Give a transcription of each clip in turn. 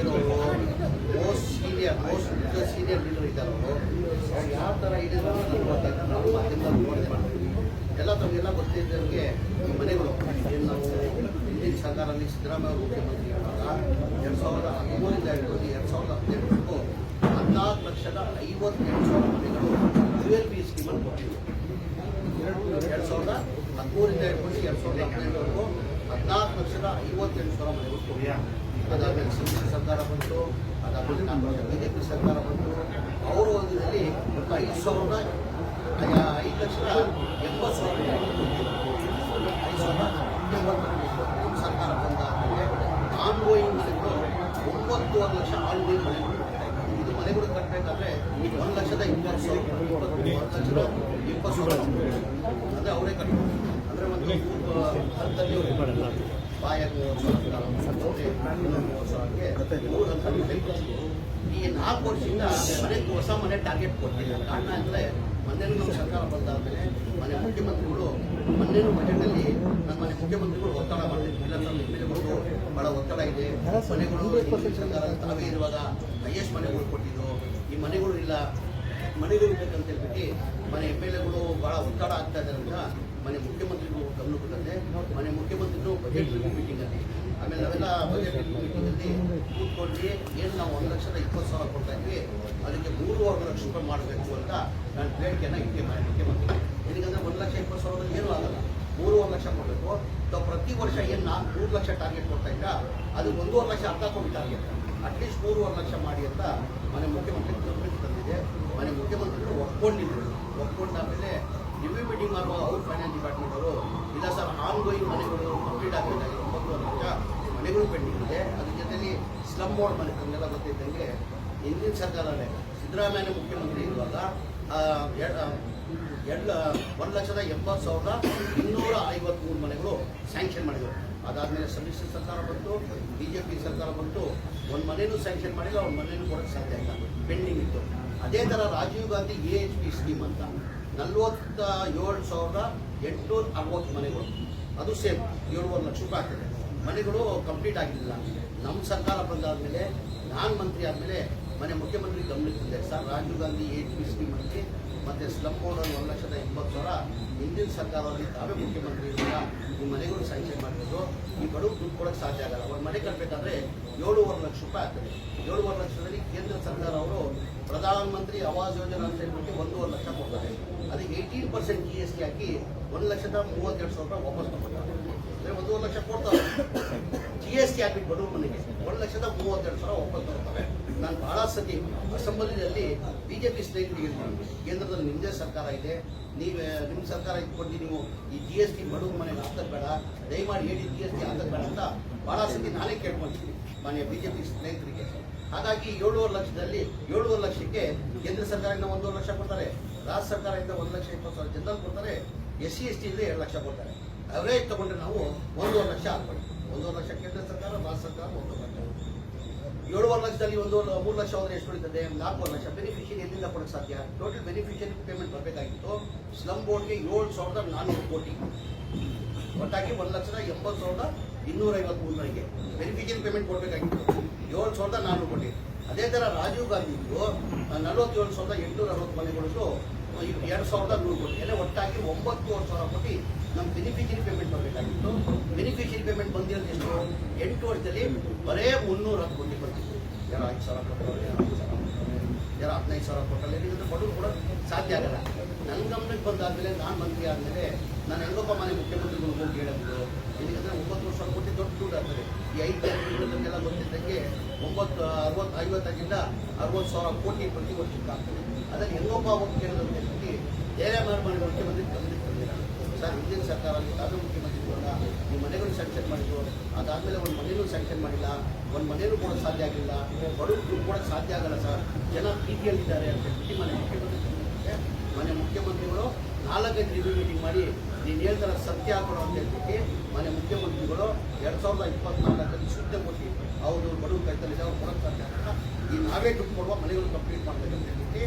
ಇರೋರು most senior most senior leader ಇದ್ದಾರೆ ಅವರು. ಅವ್ರು ಯಾವ ಥರ ಇದೆ ಮಾಡ್ತೀವಿ ಎಲ್ಲ ತಮಗೆಲ್ಲ ಗೊತ್ತಿದ್ದವ್ರಿಗೆ ಮನೆಗಳು, ಏನು ನಾವು ಹಿಂದಿನ ಸರ್ಕಾರದಲ್ಲಿ ಸಿದ್ದರಾಮಯ್ಯ ಮುಖ್ಯಮಂತ್ರಿ ಇರುವಾಗ ಎರಡು ಸಾವಿರದ ಹದಿಮೂರಿಂದ ಹಿಡಿದು ಎರಡು ಸಾವಿರದ ಹದಿನೆಂಟು ಹದಿನಾಲ್ಕು ಲಕ್ಷದ ಐವತ್ತೆಂಟು ಸಾವಿರ ಮನೆಗಳು ಯು ಎಲ್ ಬಿ ಸ್ಕೀಮನ್ನು ಕೊಟ್ಟಿದ್ರು. ಎರಡು ಸಾವಿರದ ಹದಿಮೂರಿಂದ ಹಿಡ್ಕೊಂಡು ಎರಡು ಸಾವಿರದ ಹದಿನೆಂಟರವರೆಗೂ ಹದಿನಾಲ್ಕು ಲಕ್ಷದ ಐವತ್ತೆಂಟು ಸಾವಿರ ಮನೆಗಳು ಕೊಟ್ಟಿದ್ರು. ಅದಾದಮೇಲೆ ಸಮ್ಮಿಶ್ರ ಸರ್ಕಾರ ಬಂತು, ಅದಾದಮೇಲೆ ನಮ್ಮ ಬಿ ಜೆ ಪಿ ಸರ್ಕಾರ ಬಂತು ಅವರು ಒಂದಿನಲ್ಲಿ ಐದು ಸಾವಿರದ ಐದು ಲಕ್ಷದ ಎಂಬತ್ತು ಸಾವಿರ ಮನೆಗಳು. ಐದು ಸಾವಿರದ ಎಂಬತ್ತು ಸರ್ಕಾರ ಬಂದ ಬಂದಾದಮೇಲೆ ಆನ್ಗೋಯಿಂಗ್ ಮನೆಗಳು ಒಂಬತ್ತುವರೆ ಲಕ್ಷ ಆನ್ಗೋಯಿಂಗ್ ಮನೆಗಳು ಕಟ್ತಾ ಇದ್ದಾರೆ. ಇದು ಮನೆಗಳು ಕಟ್ಟಬೇಕಾದ್ರೆ ಒಂದು ಲಕ್ಷದ ಇಪ್ಪತ್ತು ಸಾವಿರ ಒಂದು ಲಕ್ಷದ ಇಪ್ಪತ್ತು ಸಾವಿರ ಅಂದರೆ ಅವರೇ ಕಟ್ಟಬೇಕು ಅಂದರೆ ಒಂದು ಹಂತದಲ್ಲಿ ಕಟ್ಬೇಕು. ಈ ನಾಲ್ಕು ವರ್ಷದಿಂದ ಮನೆಗೆ ಹೊಸ ಮನೆ ಟಾರ್ಗೆಟ್ ಕೊಟ್ಟಿಲ್ಲ. ಕಾರಣ ಅಂದರೆ ಮೊನ್ನೆನೂ ನಮ್ಮ ಸರ್ಕಾರ ಬಂದಾದ್ಮೇಲೆ ಮನೆ ಮುಖ್ಯಮಂತ್ರಿಗಳು ಮೊನ್ನೆನೂ ಬಜೆಟಲ್ಲಿ ನಮ್ಮ ಮನೆ ಮುಖ್ಯಮಂತ್ರಿಗಳು ಒತ್ತಡ ಮಾಡಿದ್ರು ನಮ್ಮ ಎಂ ಎಲ್ ಬಹಳ ಒತ್ತಡ ಇದೆ. ಮನೆಗಳು ಸರ್ಕಾರ ತಾವೇ ಇರುವಾಗ ಹೈಯೆಸ್ಟ್ ಮನೆಗಳು ಕೊಟ್ಟಿದ್ರು ಈ ಮನೆಗಳು ಇಲ್ಲ. ಮನೆಗಳು ಬೇಕಂತ ಹೇಳ್ಬಿಟ್ಟು ಮನೆ ಎಂ ಎಲ್ ಎಗಳು ಬಹಳ ಒತ್ತಡ ಆಗ್ತಾ ಇದ್ದಾರೆ ಅಂತ ಮನೆ ಮುಖ್ಯಮಂತ್ರಿಗಳು ಗಮನಕ್ಕೆ ಕೊಟ್ಟಂತೆ. ಮನೆ ಮುಖ್ಯಮಂತ್ರಿಗಳು ಬಜೆಟ್ ರಿವ್ಯೂ ಮೀಟಿಂಗಲ್ಲಿ ಆಮೇಲೆ ನಾವೆಲ್ಲ ಬಜೆಟ್ ರಿವ್ಯೂ ಮೀಟಿಂಗಲ್ಲಿ ಕೂತ್ಕೊಂಡು ಏನು ನಾವು ಒಂದು ಲಕ್ಷದ ಇಪ್ಪತ್ತು ಸಾವಿರ ಕೊಡ್ತಾ ಇದ್ವಿ, ಅದಕ್ಕೆ ಮೂರುವರೆ ಲಕ್ಷ ರೂಪಾಯಿ ಮಾಡಬೇಕು ಅಂತ ನಾನು ಬೇಡಿಕೆಯನ್ನು ಇಟ್ಟೆ ಮಾಡಿ ಮುಖ್ಯಮಂತ್ರಿ ಏನಕ್ಕೆ ಒಂದು ಲಕ್ಷ ಇಪ್ಪತ್ತು ಸಾವಿರದಲ್ಲಿ ಏನೂ ಆಗಲ್ಲ. ಮೂರುವರೆ ಲಕ್ಷ ಕೊಡಬೇಕು. ನಾವು ಪ್ರತಿ ವರ್ಷ ಏನು ನಾಲ್ಕು, ಮೂರು ಲಕ್ಷ ಟಾರ್ಗೆಟ್ ಕೊಡ್ತಾ ಇದ್ದ ಅದು ಒಂದೂವರೆ ಲಕ್ಷ ಅರ್ಥ ಕೋಟಿ ಟಾರ್ಗೆಟ್ ಅಟ್ಲೀಸ್ಟ್ ಮೂರುವರೆ ಲಕ್ಷ ಮಾಡಿ ಅಂತ ಮನೆ ಮುಖ್ಯಮಂತ್ರಿ ಗಮನಕ್ಕೆ ತಂದಿದೆ. ಮನೆ ಮುಖ್ಯಮಂತ್ರಿಗಳು ಒಪ್ಕೊಂಡಿದ್ರು. ಒಪ್ಕೊಂಡಾದ್ಮೇಲೆ ರಿವ್ಯೂ ಮೀಟಿಂಗ್ ಮಾಡುವ ಅವ್ರ ಫೈನಾನ್ಸ್ ಡಿಪಾರ್ಟ್ಮೆಂಟ್ ಅವರು, ಇಲ್ಲ ಸರ್ ಆನ್ ಗೋಯಿಂಗ್ ಮನೆಗಳು ಕಂಪ್ಲೀಟ್ ಆಗಬೇಕಾಗಿದೆ ಒಂಬತ್ತು ಲಕ್ಷ ಮನೆಗಳು ಪೆಂಡಿಂಗ್ ಇದೆ. ಅದ್ರ ಜೊತೆಲಿ ಸ್ಲಮ್ ಬೋರ್ಡ್ ಮನೆ ತಮಗೆಲ್ಲ ಗೊತ್ತಿದ್ದಂಗೆ ಹಿಂದಿನ ಸರ್ಕಾರನೇ ಸಿದ್ದರಾಮಯ್ಯ ಮುಖ್ಯಮಂತ್ರಿ ಇರುವಾಗ ಎರಡು ಒಂದು ಲಕ್ಷದ ಎಂಬತ್ತು ಸಾವಿರದ ಇನ್ನೂರ ಐವತ್ಮೂರು ಮನೆಗಳು ಸ್ಯಾಂಕ್ಷನ್ ಮಾಡಿದರು. ಅದಾದಮೇಲೆ ಸಮ್ಮಿಶ್ರ ಸರ್ಕಾರ ಬಂತು ಬಿ ಜೆ ಪಿ ಸರ್ಕಾರ ಬಂತು. ಒಂದು ಮನೇನು ಸ್ಯಾಂಕ್ಷನ್ ಮಾಡಿಲ್ಲ, ಒಂದು ಮನೇನೂ ಕೊಡೋಕ್ಕೆ ಸಾಧ್ಯ ಇಲ್ಲ. ಪೆಂಡಿಂಗ್ ಇತ್ತು. ಅದೇ ಥರ Rajiv Gandhi A H P scheme ಅಂತ. ನಲ್ವತ್ತ ಏಳು ಸಾವಿರದ ಎಂಟುನೂರ ಅರವತ್ತು ಮನೆಗಳು. ಅದು ಸೇಮ್, ಏಳುವರೆ ಲಕ್ಷ ರೂಪಾಯಿ ಆಗ್ತದೆ. ಮನೆಗಳು ಕಂಪ್ಲೀಟ್ ಆಗಿರಲಿಲ್ಲ ನಮ್ಮ ಸರ್ಕಾರ ಬಂದಾದ ಮೇಲೆ ನಾನು ಮಂತ್ರಿ ಆದಮೇಲೆ, ಮನೆ ಮುಖ್ಯಮಂತ್ರಿ ಗಮನಕ್ಕೆ sir, Rajiv Gandhi H P scheme ಮಂತ್ರಿ, ಮತ್ತು ಸ್ಲಮ್ ಓನರ್ ಒಂದು ಲಕ್ಷದ ಎಂಬತ್ತು ಸಾವಿರ ಹಿಂದಿನ ಸರ್ಕಾರದಲ್ಲಿ ತಾವೇ ಮುಖ್ಯಮಂತ್ರಿ ಇರುವಾಗ ಈ ಮನೆಗಳು ಸ್ಯಾಂಕ್ಷನ್ ಮಾಡಿರೋದು. ಈ ಬಡವರು ದುಡ್ಡು ಕೊಡೋಕ್ಕೆ ಸಾಧ್ಯ ಆಗಲ್ಲ. ಒಂದು ಮನೆ ಕಟ್ಟಬೇಕಾದ್ರೆ ಏಳುವರೆ ಲಕ್ಷ ರೂಪಾಯಿ ಆಗ್ತದೆ. ಏಳುವರೆ ಲಕ್ಷದಲ್ಲಿ ಕೇಂದ್ರ ಸರ್ಕಾರ ಅವರು ಪ್ರಧಾನ ಮಂತ್ರಿ ಆವಾಸ್ ಯೋಜನಾ ಅಂತ ಹೇಳ್ಬಿಟ್ಟು ಒಂದೂವರೆ ಲಕ್ಷ ಕೊಡ್ತಾರೆ. ಅದಕ್ಕೆ eighteen percent G S T ಹಾಕಿ ಒಂದು ಲಕ್ಷದ ಮೂವತ್ತೆರಡು ಸಾವಿರ ರೂಪಾಯಿ ವಾಪಸ್ ತಗೊಳ್ತಾರೆ ಅಂದರೆ ಒಂದೂವರೆ ಲಕ್ಷ ಕೊಡ್ತಾರೆ. ಜಿ ಎಸ್ ಟಿ ಹಾಕಿ ಬಡವ್ರ ಮನೆಗೆ ಒಂದು ಲಕ್ಷದ ಮೂವತ್ತೆರಡು ಸಾವಿರ ವಾಪಸ್ ತಗೊಳ್ತಾರೆ ನಾನು ಬಹಳ ಸತಿ ಅಸೆಂಬ್ಲಿಯಲ್ಲಿ ಬಿಜೆಪಿ ಸ್ನೇಹಿತರಿಗೆ ಕೇಂದ್ರದಲ್ಲಿ ನಿಮ್ಮದೇ ಸರ್ಕಾರ ಇದೆ. ನೀವೇ ನಿಮ್ಮ ಸರ್ಕಾರ ಇಟ್ಕೊಂಡು ನೀವು ಈ ಜಿ ಎಸ್ ಟಿ ಬಡವ್ರ ಮನೆಗೆ ಹಾಕೋದು ಬೇಡ ದಯಮಾಡಿ ಹೇಳಿ ಜಿ ಎಸ್ ಟಿ ಹಾಕೋದು ಬೇಡ ಅಂತ ಬಹಳ ಸತಿ ನಾನೇ ಕೇಳ್ಕೊಂತೀನಿ ಮಾನ್ಯ ಬಿಜೆಪಿ ಸ್ನೇಹಿತರಿಗೆ. ಹಾಗಾಗಿ ಏಳುವರೆ ಲಕ್ಷದಲ್ಲಿ ಏಳುವರೆ ಲಕ್ಷಕ್ಕೆ ಕೇಂದ್ರ ಸರ್ಕಾರದಿಂದ ಒಂದೂವರೆ ಲಕ್ಷ ಕೊಡ್ತಾರೆ. ರಾಜ್ಯ ಸರ್ಕಾರದಿಂದ ಒಂದು ಲಕ್ಷ ಇಪ್ಪತ್ತು ಸಾವಿರ ಜನರಲ್ ಕೊಡ್ತಾರೆ. ಎಸ್ ಸಿ ಎಸ್ ಟಿ ಎರಡು ಲಕ್ಷ ಕೊಡ್ತಾರೆ. ಅವರೇಜ್ ತಗೊಂಡ್ರೆ ನಾವು ಒಂದೂವರೆ ಲಕ್ಷ ಹಾಕ್ಕೊಳ್ಳಿ ಒಂದೂವರೆ ಲಕ್ಷ ಕೇಂದ್ರ ಸರ್ಕಾರ, ರಾಜ್ಯ ಸರ್ಕಾರ ಒಂದೂವರೆ ಲಕ್ಷ. ಏಳುವರೆ ಲಕ್ಷದಲ್ಲಿ ಒಂದು ಮೂರು ಲಕ್ಷ ಹೋದ್ರೆ ಎಷ್ಟು ಉಳಿತದೆ? ನಾಲ್ಕೂವರೆ ಲಕ್ಷ. ಬೆನಿಫಿಷಿಯರಿ ಎಲ್ಲಿಂದ ಕೊಡಕ್ಕೆ ಸಾಧ್ಯ? ಟೋಟಲ್ ಬೆನಿಫಿಷಿಯರಿ ಪೇಮೆಂಟ್ ಬರಬೇಕಾಗಿತ್ತು. ಸ್ಲಮ್ ಬೋರ್ಡ್ಗೆ ಏಳು ಸಾವಿರದ ನಾನ್ನೂರು ಕೋಟಿ. ಒಟ್ಟಾಗಿ ಒಂದು ಲಕ್ಷದ ಎಂಬತ್ತು ಸಾವಿರದ ಇನ್ನೂರ ಮೂರು ಬೆನಿಫಿಷಿಯರಿ ಪೇಮೆಂಟ್ ಕೊಡಬೇಕಾಗಿತ್ತು. ಏಳು ಸಾವಿರದ ನಾನ್ನೂರು ಕೋಟಿ. ಅದೇ ಥರ ರಾಜೀವ್ ಗಾಂಧಿದು ನಲವತ್ತೇಳು ಸಾವಿರದ ಎಂಟುನೂರ ಅರವತ್ತು ಮನೆಗಳು ಎರಡು ಸಾವಿರದ ನೂರು ಕೋಟಿ. ಎಲ್ಲ ಒಟ್ಟಾಗಿ ಒಂಬತ್ತುವರೆ ಸಾವಿರ ಕೋಟಿ ನಮ್ಮ ಬೆನಿಫಿಷಿಯರಿ ಪೇಮೆಂಟ್ ಬರಬೇಕಾಗಿತ್ತು ಬೆನಿಫಿಷಿಯರಿ ಪೇಮೆಂಟ್ ಬಂದಿರೋದು ಎಷ್ಟು? ಎಂಟು ವರ್ಷದಲ್ಲಿ ಬರೇ ಮುನ್ನೂರ ಹತ್ತು ಕೋಟಿ ಬರ್ತಿತ್ತು ಯಾರು ಐದು ಸಾವಿರ ಕೊಟ್ಟರೆ ಎರಡು ಸಾವಿರ ಕೊಟ್ಟರು ಹದಿನೈದು ಸಾವಿರ ಕೊಟ್ಟಲ್ಲ ಇದನ್ನು ಬಡವರು ಕೂಡ ಸಾಧ್ಯ ಆಗಲ್ಲ. ನನ್ನ ಗಮನಕ್ಕೆ ಬಂದಾದಮೇಲೆ, ನಾನು ಮಂತ್ರಿ ಆದಮೇಲೆ, ನಾನು ಹೆಂಗಪ್ಪ ಮನೆ ಮುಖ್ಯಮಂತ್ರಿಗಳು ಹೋಗಿ ಹೇಳೋದು ಏನಿದ್ರೆ ಒಂಬತ್ತು ವರ್ಷ ಕೋಟಿ ದೊಡ್ಡ ದುಡ್ಡು ಆಗ್ತದೆ. ಈ ಐದು ನಿಮಗೆಲ್ಲ ಗೊತ್ತಿದ್ದಂಗೆ ಒಂಬತ್ತು, ಅರವತ್ತು ಐವತ್ತಾಗಿಂದ ಅರವತ್ತು ಸಾವಿರ ಕೋಟಿ ಪ್ರತಿ ವರ್ಷಕ್ಕೆ ಆಗ್ತದೆ ಅದರಲ್ಲಿ ಇನ್ನೊಬ್ಬ ಮುಖ್ಯಮಂತ್ರಿ ಬೇರೆ ಧೈರ್ಯ ಮಾಡಿ ಮುಖ್ಯಮಂತ್ರಿ ಗಮನಿಸ್ತಿದ್ದೀರಾ ಸರ್, ಹಿಂದಿನ ಸರ್ಕಾರ ಅದು ಮುಖ್ಯಮಂತ್ರಿ ಇರುವಾಗ ಈ ಮನೆಗಳು ಸ್ಯಾಂಕ್ಷನ್ ಮಾಡಿದ್ರು ಅದಾದಮೇಲೆ ಒಂದು ಮನೆಯೂ ಸ್ಯಾಂಕ್ಷನ್ ಮಾಡಿಲ್ಲ. ಒಂದು ಮನೆಯೂ ಕೂಡ ಸಾಧ್ಯ ಆಗಿಲ್ಲ. ಬಡವರು ಕೂಡ ಸಾಧ್ಯ ಆಗಲ್ಲ ಸರ್. ಜನ ಪ್ರೀತಿಯಲ್ಲಿದ್ದಾರೆ ಅಂತ ಮನೆ ಮುಖ್ಯಮಂತ್ರಿ ಮನೆ ಮುಖ್ಯಮಂತ್ರಿಗಳು ನಾಲ್ಕೈದು ರಿವ್ಯೂ ಮೀಟಿಂಗ್ ಮಾಡಿ ನೀನು ಹೇಳ್ತಾರ ಸತ್ಯ ಹಾಕೋಣ ಅಂತ ಹೇಳ್ಬಿಟ್ಟು ಮನೆ ಮುಖ್ಯಮಂತ್ರಿಗಳು ಎರಡು ಸಾವಿರದ ಇಪ್ಪತ್ನಾಲ್ಕರಲ್ಲಿ ಶುದ್ಧ ಕೊಟ್ಟು ಅವರು ಬಡವರು ಕೈತಲ್ಲಿ ಅವ್ರು ಕೊಡೋಕ್ಕೆ ಸಾಧ್ಯ ಈ ನಾವೇ ದುಡ್ಡು ಕೊಡುವ ಮನೆಗಳು ಕಂಪ್ಲೀಟ್ ಮಾಡಬೇಕು ಅಂತ ಹೇಳ್ಬಿಟ್ಟು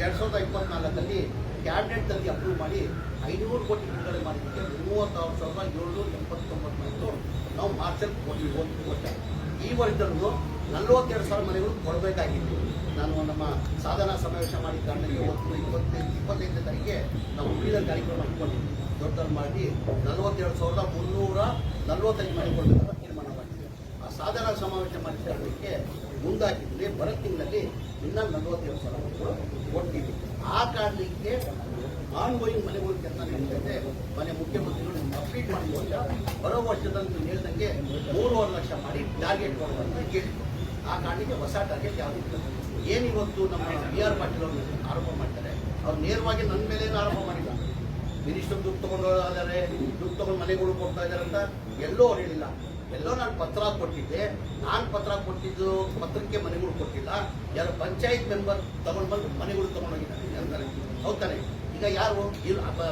ಎರಡು ಸಾವಿರದ ಇಪ್ಪತ್ನಾಲ್ಕರಲ್ಲಿ ಕ್ಯಾಬಿನೆಟ್ನಲ್ಲಿ ಅಪ್ರೂವ್ ಮಾಡಿ ಐನೂರು ಕೋಟಿ ಬಿಡುಗಡೆ ಮಾಡಿದ್ದಕ್ಕೆ ಮೂವತ್ತಾರು ಸಾವಿರದ ಏಳ್ನೂರ ಎಪ್ಪತ್ತೊಂಬತ್ತು ಮಂದಿ ನಾವು ಮಾರ್ಚಲ್ಲಿ ಕೊಟ್ಟಿವಿ ಒಂದು ಕೊಟ್ಟೆ ಈ ವರ್ಷದಲ್ಲೂ ನಲ್ವತ್ತೆರಡು ಸಾವಿರ ಮನೆಗಳು ಕೊಡಬೇಕಾಗಿತ್ತು. ನಾನು ನಮ್ಮ ಸಾಧನಾ ಸಮಾವೇಶ ಮಾಡಿದ ಕಾರಣ ಇವತ್ತು ಇಪ್ಪತ್ತೈದು, ಇಪ್ಪತ್ತೈದನೇ ತಾರೀಕಿಗೆ ನಾವು ಉಳಿದ ಕಾರ್ಯಕ್ರಮ ಇಟ್ಕೊಂಡಿದ್ವಿ ದೊಡ್ಡದಾಗಿ ಮಾಡಿ ನಲವತ್ತೆರಡು ಸಾವಿರದ ಮುನ್ನೂರ ನಲವತ್ತೈದು ಕೊಡಬೇಕಂತ ತೀರ್ಮಾನ ಮಾಡಿದ್ವಿ ಆ ಸಾಧಾರಣ ಸಮಾವೇಶ ಮಾಡಿ ಕಾರಣಕ್ಕೆ ಬರ ತಿಂಗಳಲ್ಲಿ ಇನ್ನೂ ನಲವತ್ತೆರಡು ಸಾವಿರ ಮಕ್ಕಳು ಕೊಡ್ತೀವಿ ಆ ಕಾರಣಕ್ಕೆ ಆನ್ಗೋಯಿಂಗ್ ಮನೆಗಳು ಕೆಲಸ ಮನೆ ಮುಖ್ಯಮಂತ್ರಿಗಳು ಅಪ್ಡೇಟ್ ಮಾಡಿಕೊಂಡು ಬರೋ ವರ್ಷದಂತೂ ಹೇಳ್ದಂಗೆ ಮೂರುವರೆ ಲಕ್ಷ ಮಾಡಿ ಟಾರ್ಗೆಟ್ ಕೊಡುವಂತ ಕೇಳಿ ಆ ಕಾರಣಕ್ಕೆ ಹೊಸ ಟಾರ್ಗೆಟ್ ಯಾವುದಿಲ್ಲ ಏನಿವತ್ತು ನಮ್ಮ ಬಿ ಆರ್ ಪಾಟೀಲ್ ಅವರು ಆರೋಪ ಮಾಡ್ತಾರೆ, ಅವ್ರು ನೇರವಾಗಿ ನನ್ನ ಮೇಲೇನು ಆರೋಪ ಮಾಡಿಲ್ಲ ಮಿನಿಸ್ಟರ್ ದುಡ್ಡು ತಗೊಂಡು ಇದ್ದಾರೆ ದುಡ್ಡು ತಗೊಂಡು ಮನೆಗಳು ಕೊಡ್ತಾ ಇದ್ದಾರೆ ಅಂತ ಎಲ್ಲೋ ಹೇಳಿಲ್ಲ. ಎಲ್ಲೋ ನಾನು ಪತ್ರ ಕೊಟ್ಟಿದ್ದೆ. ನಾನು ಪತ್ರ ಕೊಟ್ಟಿದ್ದು ಪತ್ರಕ್ಕೆ ಮನೆಗಳು ಕೊಟ್ಟಿಲ್ಲ. ಯಾರು ಪಂಚಾಯತ್ ಮೆಂಬರ್ ತಗೊಂಡು ಬಂದು ಮನೆಗಳು ತಗೊಂಡೋಗಿದ್ದಾರೆ ಅಂತಾರೆ ಹೌದಾನೆ ಈಗ ಯಾರು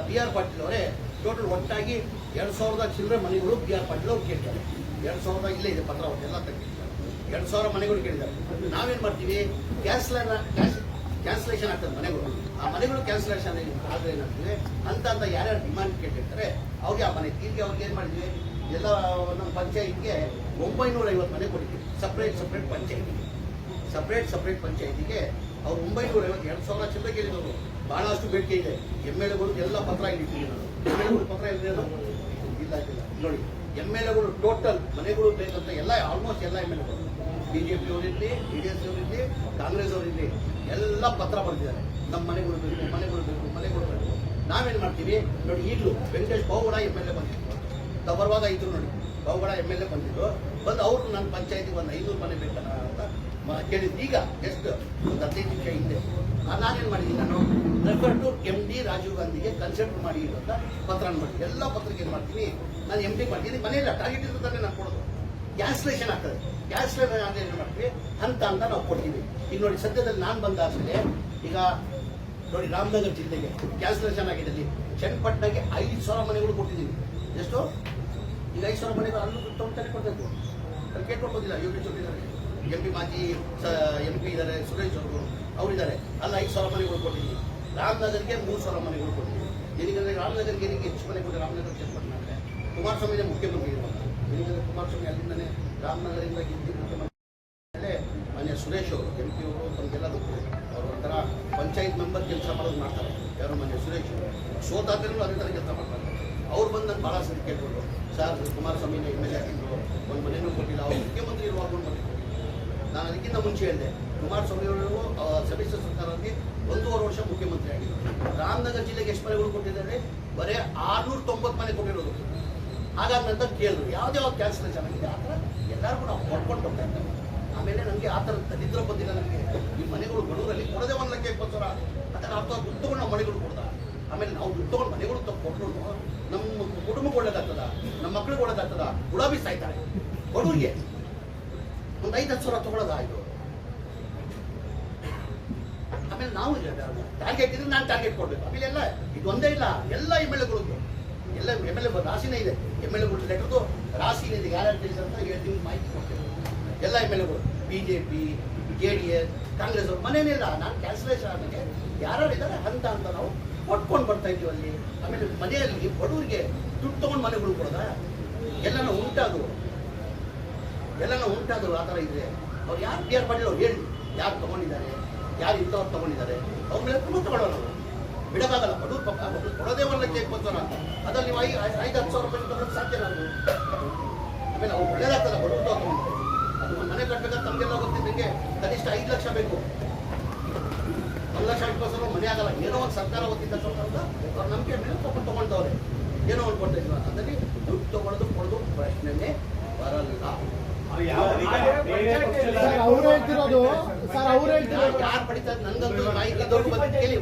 ಬಿ ಆರ್ ಪಾಟೀಲ್ ಅವರೇ ಟೋಟಲ್ ಒಟ್ಟಾಗಿ ಎರಡು ಸಾವಿರದ ಚಿಲ್ಲರೆ ಮನೆಗಳು ಬಿ ಆರ್ ಪಾಟೀಲ್ ಅವ್ರು ಕೇಳ್ತಾರೆ. ಎರಡು ಸಾವಿರದ ಇಲ್ಲೇ ಇದೆ ಪತ್ರ ಅವ್ರನ್ನೆಲ್ಲ ತಗೊಂಡಿದ್ದಾರೆ ಎರಡು ಸಾವಿರ ಮನೆಗಳು ಕೇಳಿದ್ದಾರೆ. ನಾವೇನು ಮಾಡ್ತೀವಿ? ಕ್ಯಾನ್ಸಲ್ ಕ್ಯಾನ್ಸ್ ಕ್ಯಾನ್ಸಲೇಷನ್ ಆಗ್ತದೆ ಮನೆಗಳು. ಆ ಮನೆಗಳು ಕ್ಯಾನ್ಸಲೇಷನ್ ಆದರೆ ಏನಾಗ್ತದೆ ಅಂತ ಅಂತ ಯಾರ್ಯಾರು ಡಿಮ್ಯಾಂಡ್ ಕೇಳಿರ್ತಾರೆ ಅವ್ರಿಗೆ ಆ ಮನೆ ತೀರ್ಗೆ ಅವ್ರಿಗೆ ಏನು ಮಾಡಿದ್ವಿ. ಎಲ್ಲ ನಮ್ಮ ಪಂಚಾಯತ್ಗೆ ಒಂಬೈನೂರ ಐವತ್ತು ಮನೆ ಕೊಟ್ಟಿದ್ವಿ. ಸಪ್ರೇಟ್ ಸಪ್ರೇಟ್ ಪಂಚಾಯತಿಗೆ. ಸಪ್ರೇಟ್ ಸಪ್ರೇಟ್ ಪಂಚಾಯತಿಗೆ ಅವ್ರು ಒಂಬೈನೂರ ಐವತ್ತು ಎರಡು ಸಾವಿರ ಚಿಲ್ಲರೆ ಕೇಳಿದವರು. ಬಹಳಷ್ಟು ಬೇಡಿಕೆ ಇದೆ. ಎಂ ಎಲ್ ಎಗಳು ಎಲ್ಲ ಪತ್ರ ಇಟ್ಟಿದ್ದೀವಿ ನಾನು ಎಂ ಎಲ್ ಎಗಳು ಪತ್ರ ಇಲ್ಲ ಇಲ್ಲ. ನೋಡಿ ಎಂ ಎಲ್ ಎಗಳು ಟೋಟಲ್ ಮನೆಗಳು ಬೇಕಂತ ಎಲ್ಲ ಆಲ್ಮೋಸ್ಟ್ ಎಲ್ಲ ಎಂ ಎಲ್ ಎಗಳು ಬಿ ಜೆ ಪಿ ಅವರಿರಲಿ ಬಿ ಡಿ ಎಸ್ ಅವರಿರಲಿ, ಕಾಂಗ್ರೆಸ್ ಅವರಿರಲಿ, ಎಲ್ಲ ಪತ್ರ ಬರೆದಿದ್ದಾರೆ ನಮ್ಮ ಮನೆ ಬೇಕು ಮನೆ ಬೇಕು ಮನೆ ಕೊಡಬೇಕು ನಾವೇನು ಮಾಡ್ತೀವಿ? ನೋಡಿ, ಈಗಲೂ ವೆಂಕಟೇಶ್ ಬಾವುಗಡ ಎಂ ಎಲ್ ಎ ಬಂದಿದ್ರು. ತಬರ್ವಾಗ ಬರುವಾಗ ಇದ್ರು ನೋಡಿ ಬಾವುಗಡ ಎಂ ಎಲ್ ಎ ಬಂದಿದ್ರು. ಬಂದು ಅವರು ನನ್ನ ಪಂಚಾಯತಿಗೆ ಒಂದು ಐನೂರು ಮನೆ ಬೇಕಲ್ಲ ಅಂತ ಕೇಳಿದ್ದು ಈಗ ಎಷ್ಟು ಒಂದು ಹದಿನೈದು ನಿಮಿಷ ಹಿಂದೆ ನಾನೇನು ಮಾಡಿದ್ದೀನಿ ನಾನು? Refer to M D Rajiv ಗಾಂಧಿಗೆ ಕನ್ಸಲ್ಟ್ ಮಾಡಿ ಅಂತ ಪತ್ರ ಮಾಡಿ ಎಲ್ಲ ಪತ್ರಕ್ಕೆ ಏನು ಮಾಡ್ತೀನಿ? ನಾನು ಎಂ ಡಿ ಮಾಡ್ತೀನಿ. ಮನೆಯಲ್ಲ ಟಾರ್ಗೆಟ್ ಇರೋದನ್ನೇ ನಾನು ಕೊಡೋದು. ಕ್ಯಾನ್ಸಲೇಷನ್ ಆಗ್ತದೆ. ಕ್ಯಾನ್ಸಲೇಷನ್ ಆದರೆ ಏನು ಮಾಡ್ತೀವಿ? ಹಂತ ಅಂತ ನಾವು ಕೊಡ್ತೀವಿ. ಈಗ ನೋಡಿ, ಸದ್ಯದಲ್ಲಿ ನಾನು ಬಂದಾದ್ಮೇಲೆ ಈಗ ನೋಡಿ ರಾಮನಗರ ಜಿಲ್ಲೆಗೆ ಕ್ಯಾನ್ಸಲೇಷನ್ ಆಗಿದೆ ಅಲ್ಲಿ ಚನ್ನಪಟ್ಟಣಕ್ಕೆ ಐದು ಸಾವಿರ ಮನೆಗಳು ಕೊಟ್ಟಿದ್ದೀವಿ. ಎಷ್ಟು? ಈಗ ಐದು ಸಾವಿರ ಮನೆಗಳು ಅಲ್ಲೂ ತೊಗೊಂತಾನೆ ಕೊಡಬೇಕು ಅಲ್ಲಿ ಕೇಳ್ಕೊಂಡು ಬಂದಿಲ್ಲ ಯೋಗೇಶ್ ಅವರು ಇದ್ದಾರೆ. ಎಂ ಪಿ ಮಾಜಿ ಎಂ ಪಿ ಇದ್ದಾರೆ, ಸುರೇಶ್ ಅವರು ಅವರಿದ್ದಾರೆ ಅಲ್ಲಿ ಐದು ಸಾವಿರ ಮನೆಗಳು ಕೊಟ್ಟಿದ್ದೀವಿ. ರಾಮನಗರ್ಗೆ ಮೂರು ಸಾವಿರ ಮನೆಗಳು ಕೊಟ್ಟಿದ್ದೀವಿ. ನಿನಗೆ ರಾಮನಗರ್ಗೆ ಏನಕ್ಕೆ ಹೆಚ್ಚು ಮನೆ ಕೊಟ್ಟು ರಾಮನಗರ ಚನ್ನಪಟ್ಟಣ ಅಂದರೆ. ಕುಮಾರಸ್ವಾಮಿ ಮುಖ್ಯಮಂತ್ರಿ ಇರುವಾಗ ನಿನಗೆ ಕುಮಾರಸ್ವಾಮಿ ಅಲ್ಲಿಂದನೇ ರಾಮನಗರದಿಂದ ಗೆದ್ದು ಮುಖ್ಯಮಂತ್ರಿ ಮಾನ್ಯ ಸುರೇಶ್ ಅವರು ಎಂ ಪಿ ಅವರು, ತಮಗೆಲ್ಲ ಗೊತ್ತಿದೆ. ಅವರು ಒಂಥರ ಪಂಚಾಯತ್ ಮೆಂಬರ್ ಕೆಲಸ ಮಾಡೋದು ಮಾಡ್ತಾರೆ. ಯಾರು ಮಾನ್ಯ ಸುರೇಶ್ ಅವರು? ಸೋತಾದ್ರೂ ಅದೇ ಥರ ಕೆಲಸ ಮಾಡ್ತಾರೆ. ಅವ್ರು ಬಂದು ನಾನು ಭಾಳ ಸರಿ ಕೇಳ್ಕೊಂಡು, ಸರ್, ಕುಮಾರಸ್ವಾಮಿನ ಎಂ ಎಲ್ ಎ ಆಗಿದ್ರು. ಒಂದು ಮನೆಯೂ ಕೊಟ್ಟಿಲ್ಲ. ಅವ್ರು ಮುಖ್ಯಮಂತ್ರಿ ಇರುವಾಗ ಒಂದು ನಾನು ಅದಕ್ಕಿಂತ ಮುಂಚೆ ಹೇಳಿದೆ, ಕುಮಾರಸ್ವಾಮಿ ಅವರು ಸಮ್ಮಿಶ್ರ ಸರ್ಕಾರದಲ್ಲಿ ಒಂದೂವರೆ ವರ್ಷ ಮುಖ್ಯಮಂತ್ರಿ ಆಗಿದ್ದರು ರಾಮನಗರ ಜಿಲ್ಲೆಗೆ ಎಷ್ಟು ಮನೆಗಳು ಕೊಟ್ಟಿದ್ದಾರೆ? ಬರೀ ಆರ್ನೂರ ತೊಂಬತ್ತು ಮನೆ ಕೊಟ್ಟಿರೋದು. ಹಾಗಾದ ನಂತರ ಕೇಳಿದ್ರು. ಯಾವ್ದು ಯಾವ ಕ್ಯಾನ್ಸಲ್ ಚೆನ್ನಾಗಿದೆ ಆ ಥರ ಎಲ್ಲರೂ ನಾವು ಹೊಡ್ಕೊಂಡು ಹೋಗ್ತಾ ಇದ್ದಾರೆ. ಆಮೇಲೆ ನನಗೆ ಆ ಥರ ದರಿದ್ರ ಬಂದಿಲ್ಲ ನನಗೆ ಈ ಮನೆಗಳು ಬಡವರಲ್ಲಿ ಕೊಡದೆ ಒಂದು ಲಕ್ಷ ಇಪ್ಪತ್ತು ಸಾವಿರ ಅದರ ಅರ್ಥ ದುಡ್ಡು ನಾವು ಮನೆಗಳು ಕೊಡ್ದ ಆಮೇಲೆ ನಾವು ದುಡ್ಡು ಮನೆಗಳು ತಗೊಂಡು ಕೊಟ್ಟರು ನಮ್ಮ ಕುಟುಂಬಕ್ಕೆ ಒಳ್ಳೇದಾಗ್ತದ, ನಮ್ಮ ಮಕ್ಳಿಗೆ ಒಳ್ಳೇದಾಗ್ತದ, ಗುಲಾಬಿ ಸಾಯ್ತಾರೆ. ಬಡವರಿಗೆ ಒಂದು ಐದು, ಹತ್ತು ಸಾವಿರ ತಗೊಳ್ಳೋದಾಯ್ತು ಆಮೇಲೆ ನಾವು ಟಾರ್ಗೆಟ್ ಇದ್ರೆ ನಾನು ಟಾರ್ಗೆಟ್ ಕೊಡ್ಬೇಕು. ಆಮೇಲೆ ಎಲ್ಲ, ಇದು ಒಂದೇ ಇಲ್ಲ. ಎಲ್ಲ ಈ ಎಗಳು ಎಲ್ಲ ಎಂ ಎಲ್ ಎ ರಾಶಿನೇ ಇದೆ. ಎಂ ಎಲ್ ಎಗಳು ಲೆಟರ್ದು ರಾಶಿನೇ ಇದೆ ಯಾರ್ಯಾರು ಅಂತ ಹೇಳಿ ನಿಮ್ಗೆ ಮಾಹಿತಿ ಕೊಡ್ತೇವೆ ಎಲ್ಲ ಎಂ ಎಲ್ ಎಗಳು B J P J D S Congress ಅವ್ರು ಇಲ್ಲ. ನಾನು ಕ್ಯಾನ್ಸಲೇಷನ್ ಆದಮೇಲೆ ಯಾರ್ಯಾರು ಇದ್ದಾರೆ ಹಂತ ಅಂತ ನಾವು ಕೊಟ್ಕೊಂಡು ಬರ್ತಾ ಇದ್ದೀವಿ ಅಲ್ಲಿ. ಆಮೇಲೆ ಮನೆಯಲ್ಲಿ ಬಡವರಿಗೆ ದುಡ್ಡು ತೊಗೊಂಡು ಮನೆಗಳು ಕೊಡೋದಾ ಎಲ್ಲನೂ ಉಂಟಾದ್ರು. ಎಲ್ಲನೂ ಉಂಟಾದ್ರು ಆ ಥರ ಇದೆ ಅವ್ರು ಯಾರು ಕೇರ್ ಮಾಡಿಲ್ಲ, ಅವ್ರು ಹೇಳಿ. ಯಾರು ತೊಗೊಂಡಿದ್ದಾರೆ? ಯಾರು ಇಂಥವ್ರು ತೊಗೊಂಡಿದ್ದಾರೆ? ಅವ್ರ ಮೇಲೆ ತುಂಬ ತಗೊಳ್ಳೋಣ ಬಿಡಕ್ಕಾಗಲ್ಲ ಬಡೂರ್ ಪಕ್ಕ ಕೊಡೋದೇ ಒಂದು ಕೇಕ್ ಬರ್ತಾರ ಅದ್ರಲ್ಲಿ ನೀವು ಐದು ಐದು ಹತ್ತು ಸಾವಿರ ರೂಪಾಯಿ ತಗೊಳ್ಳೋಕೆ ಸಾಧ್ಯ ನಾನು. ಆಮೇಲೆ ಅವ್ರು ಒಳ್ಳೇದಾಗ್ತದೆ, ಬಡವ್ರು ತಗೊಂಡು ಅದು ಮನೆ ಕಟ್ಟಬೇಕಾದ್ರೆ ತಮಗೆಲ್ಲ ಗೊತ್ತಿದ್ದಂಗೆ ಕನಿಷ್ಠ ಐದು ಲಕ್ಷ ಬೇಕು. ಒಂದು ಲಕ್ಷ ಸಾವಿರ ಮನೆ ಆಗಲ್ಲ. ಏನೋ ಒಂದು ಸರ್ಕಾರ ಗೊತ್ತಿದ್ದ ಸ್ವಲ್ಪ ಅವ್ರ ನಂಬಿಕೆ ಮೇಲೆ ತಗೊಂಡು ತೊಗೊಳ್ತವ್ರೆ ಏನೋ ಒಂದು ಕೊಟ್ಟಿಲ್ಲ ಅದರಲ್ಲಿ ದುಡ್ಡು ತಗೊಳ್ಳೋದು ಕೊಡೋದು ಪ್ರಶ್ನೆನೇ ಬರಲ್ಲ. ಸರ್ ಅವ್ರು ಹೇಳ್ತಿರೋದು ಸರ್ ಅವ್ರು ಹೇಳ್ತಿರೋದು. ಯಾರು ಪಡಿತಾರೆ ನಂಗಂತ ಮಾಹಿತಿ ದೊಡ್ಡ ಬಗ್ಗೆ ಕೇಳಿ.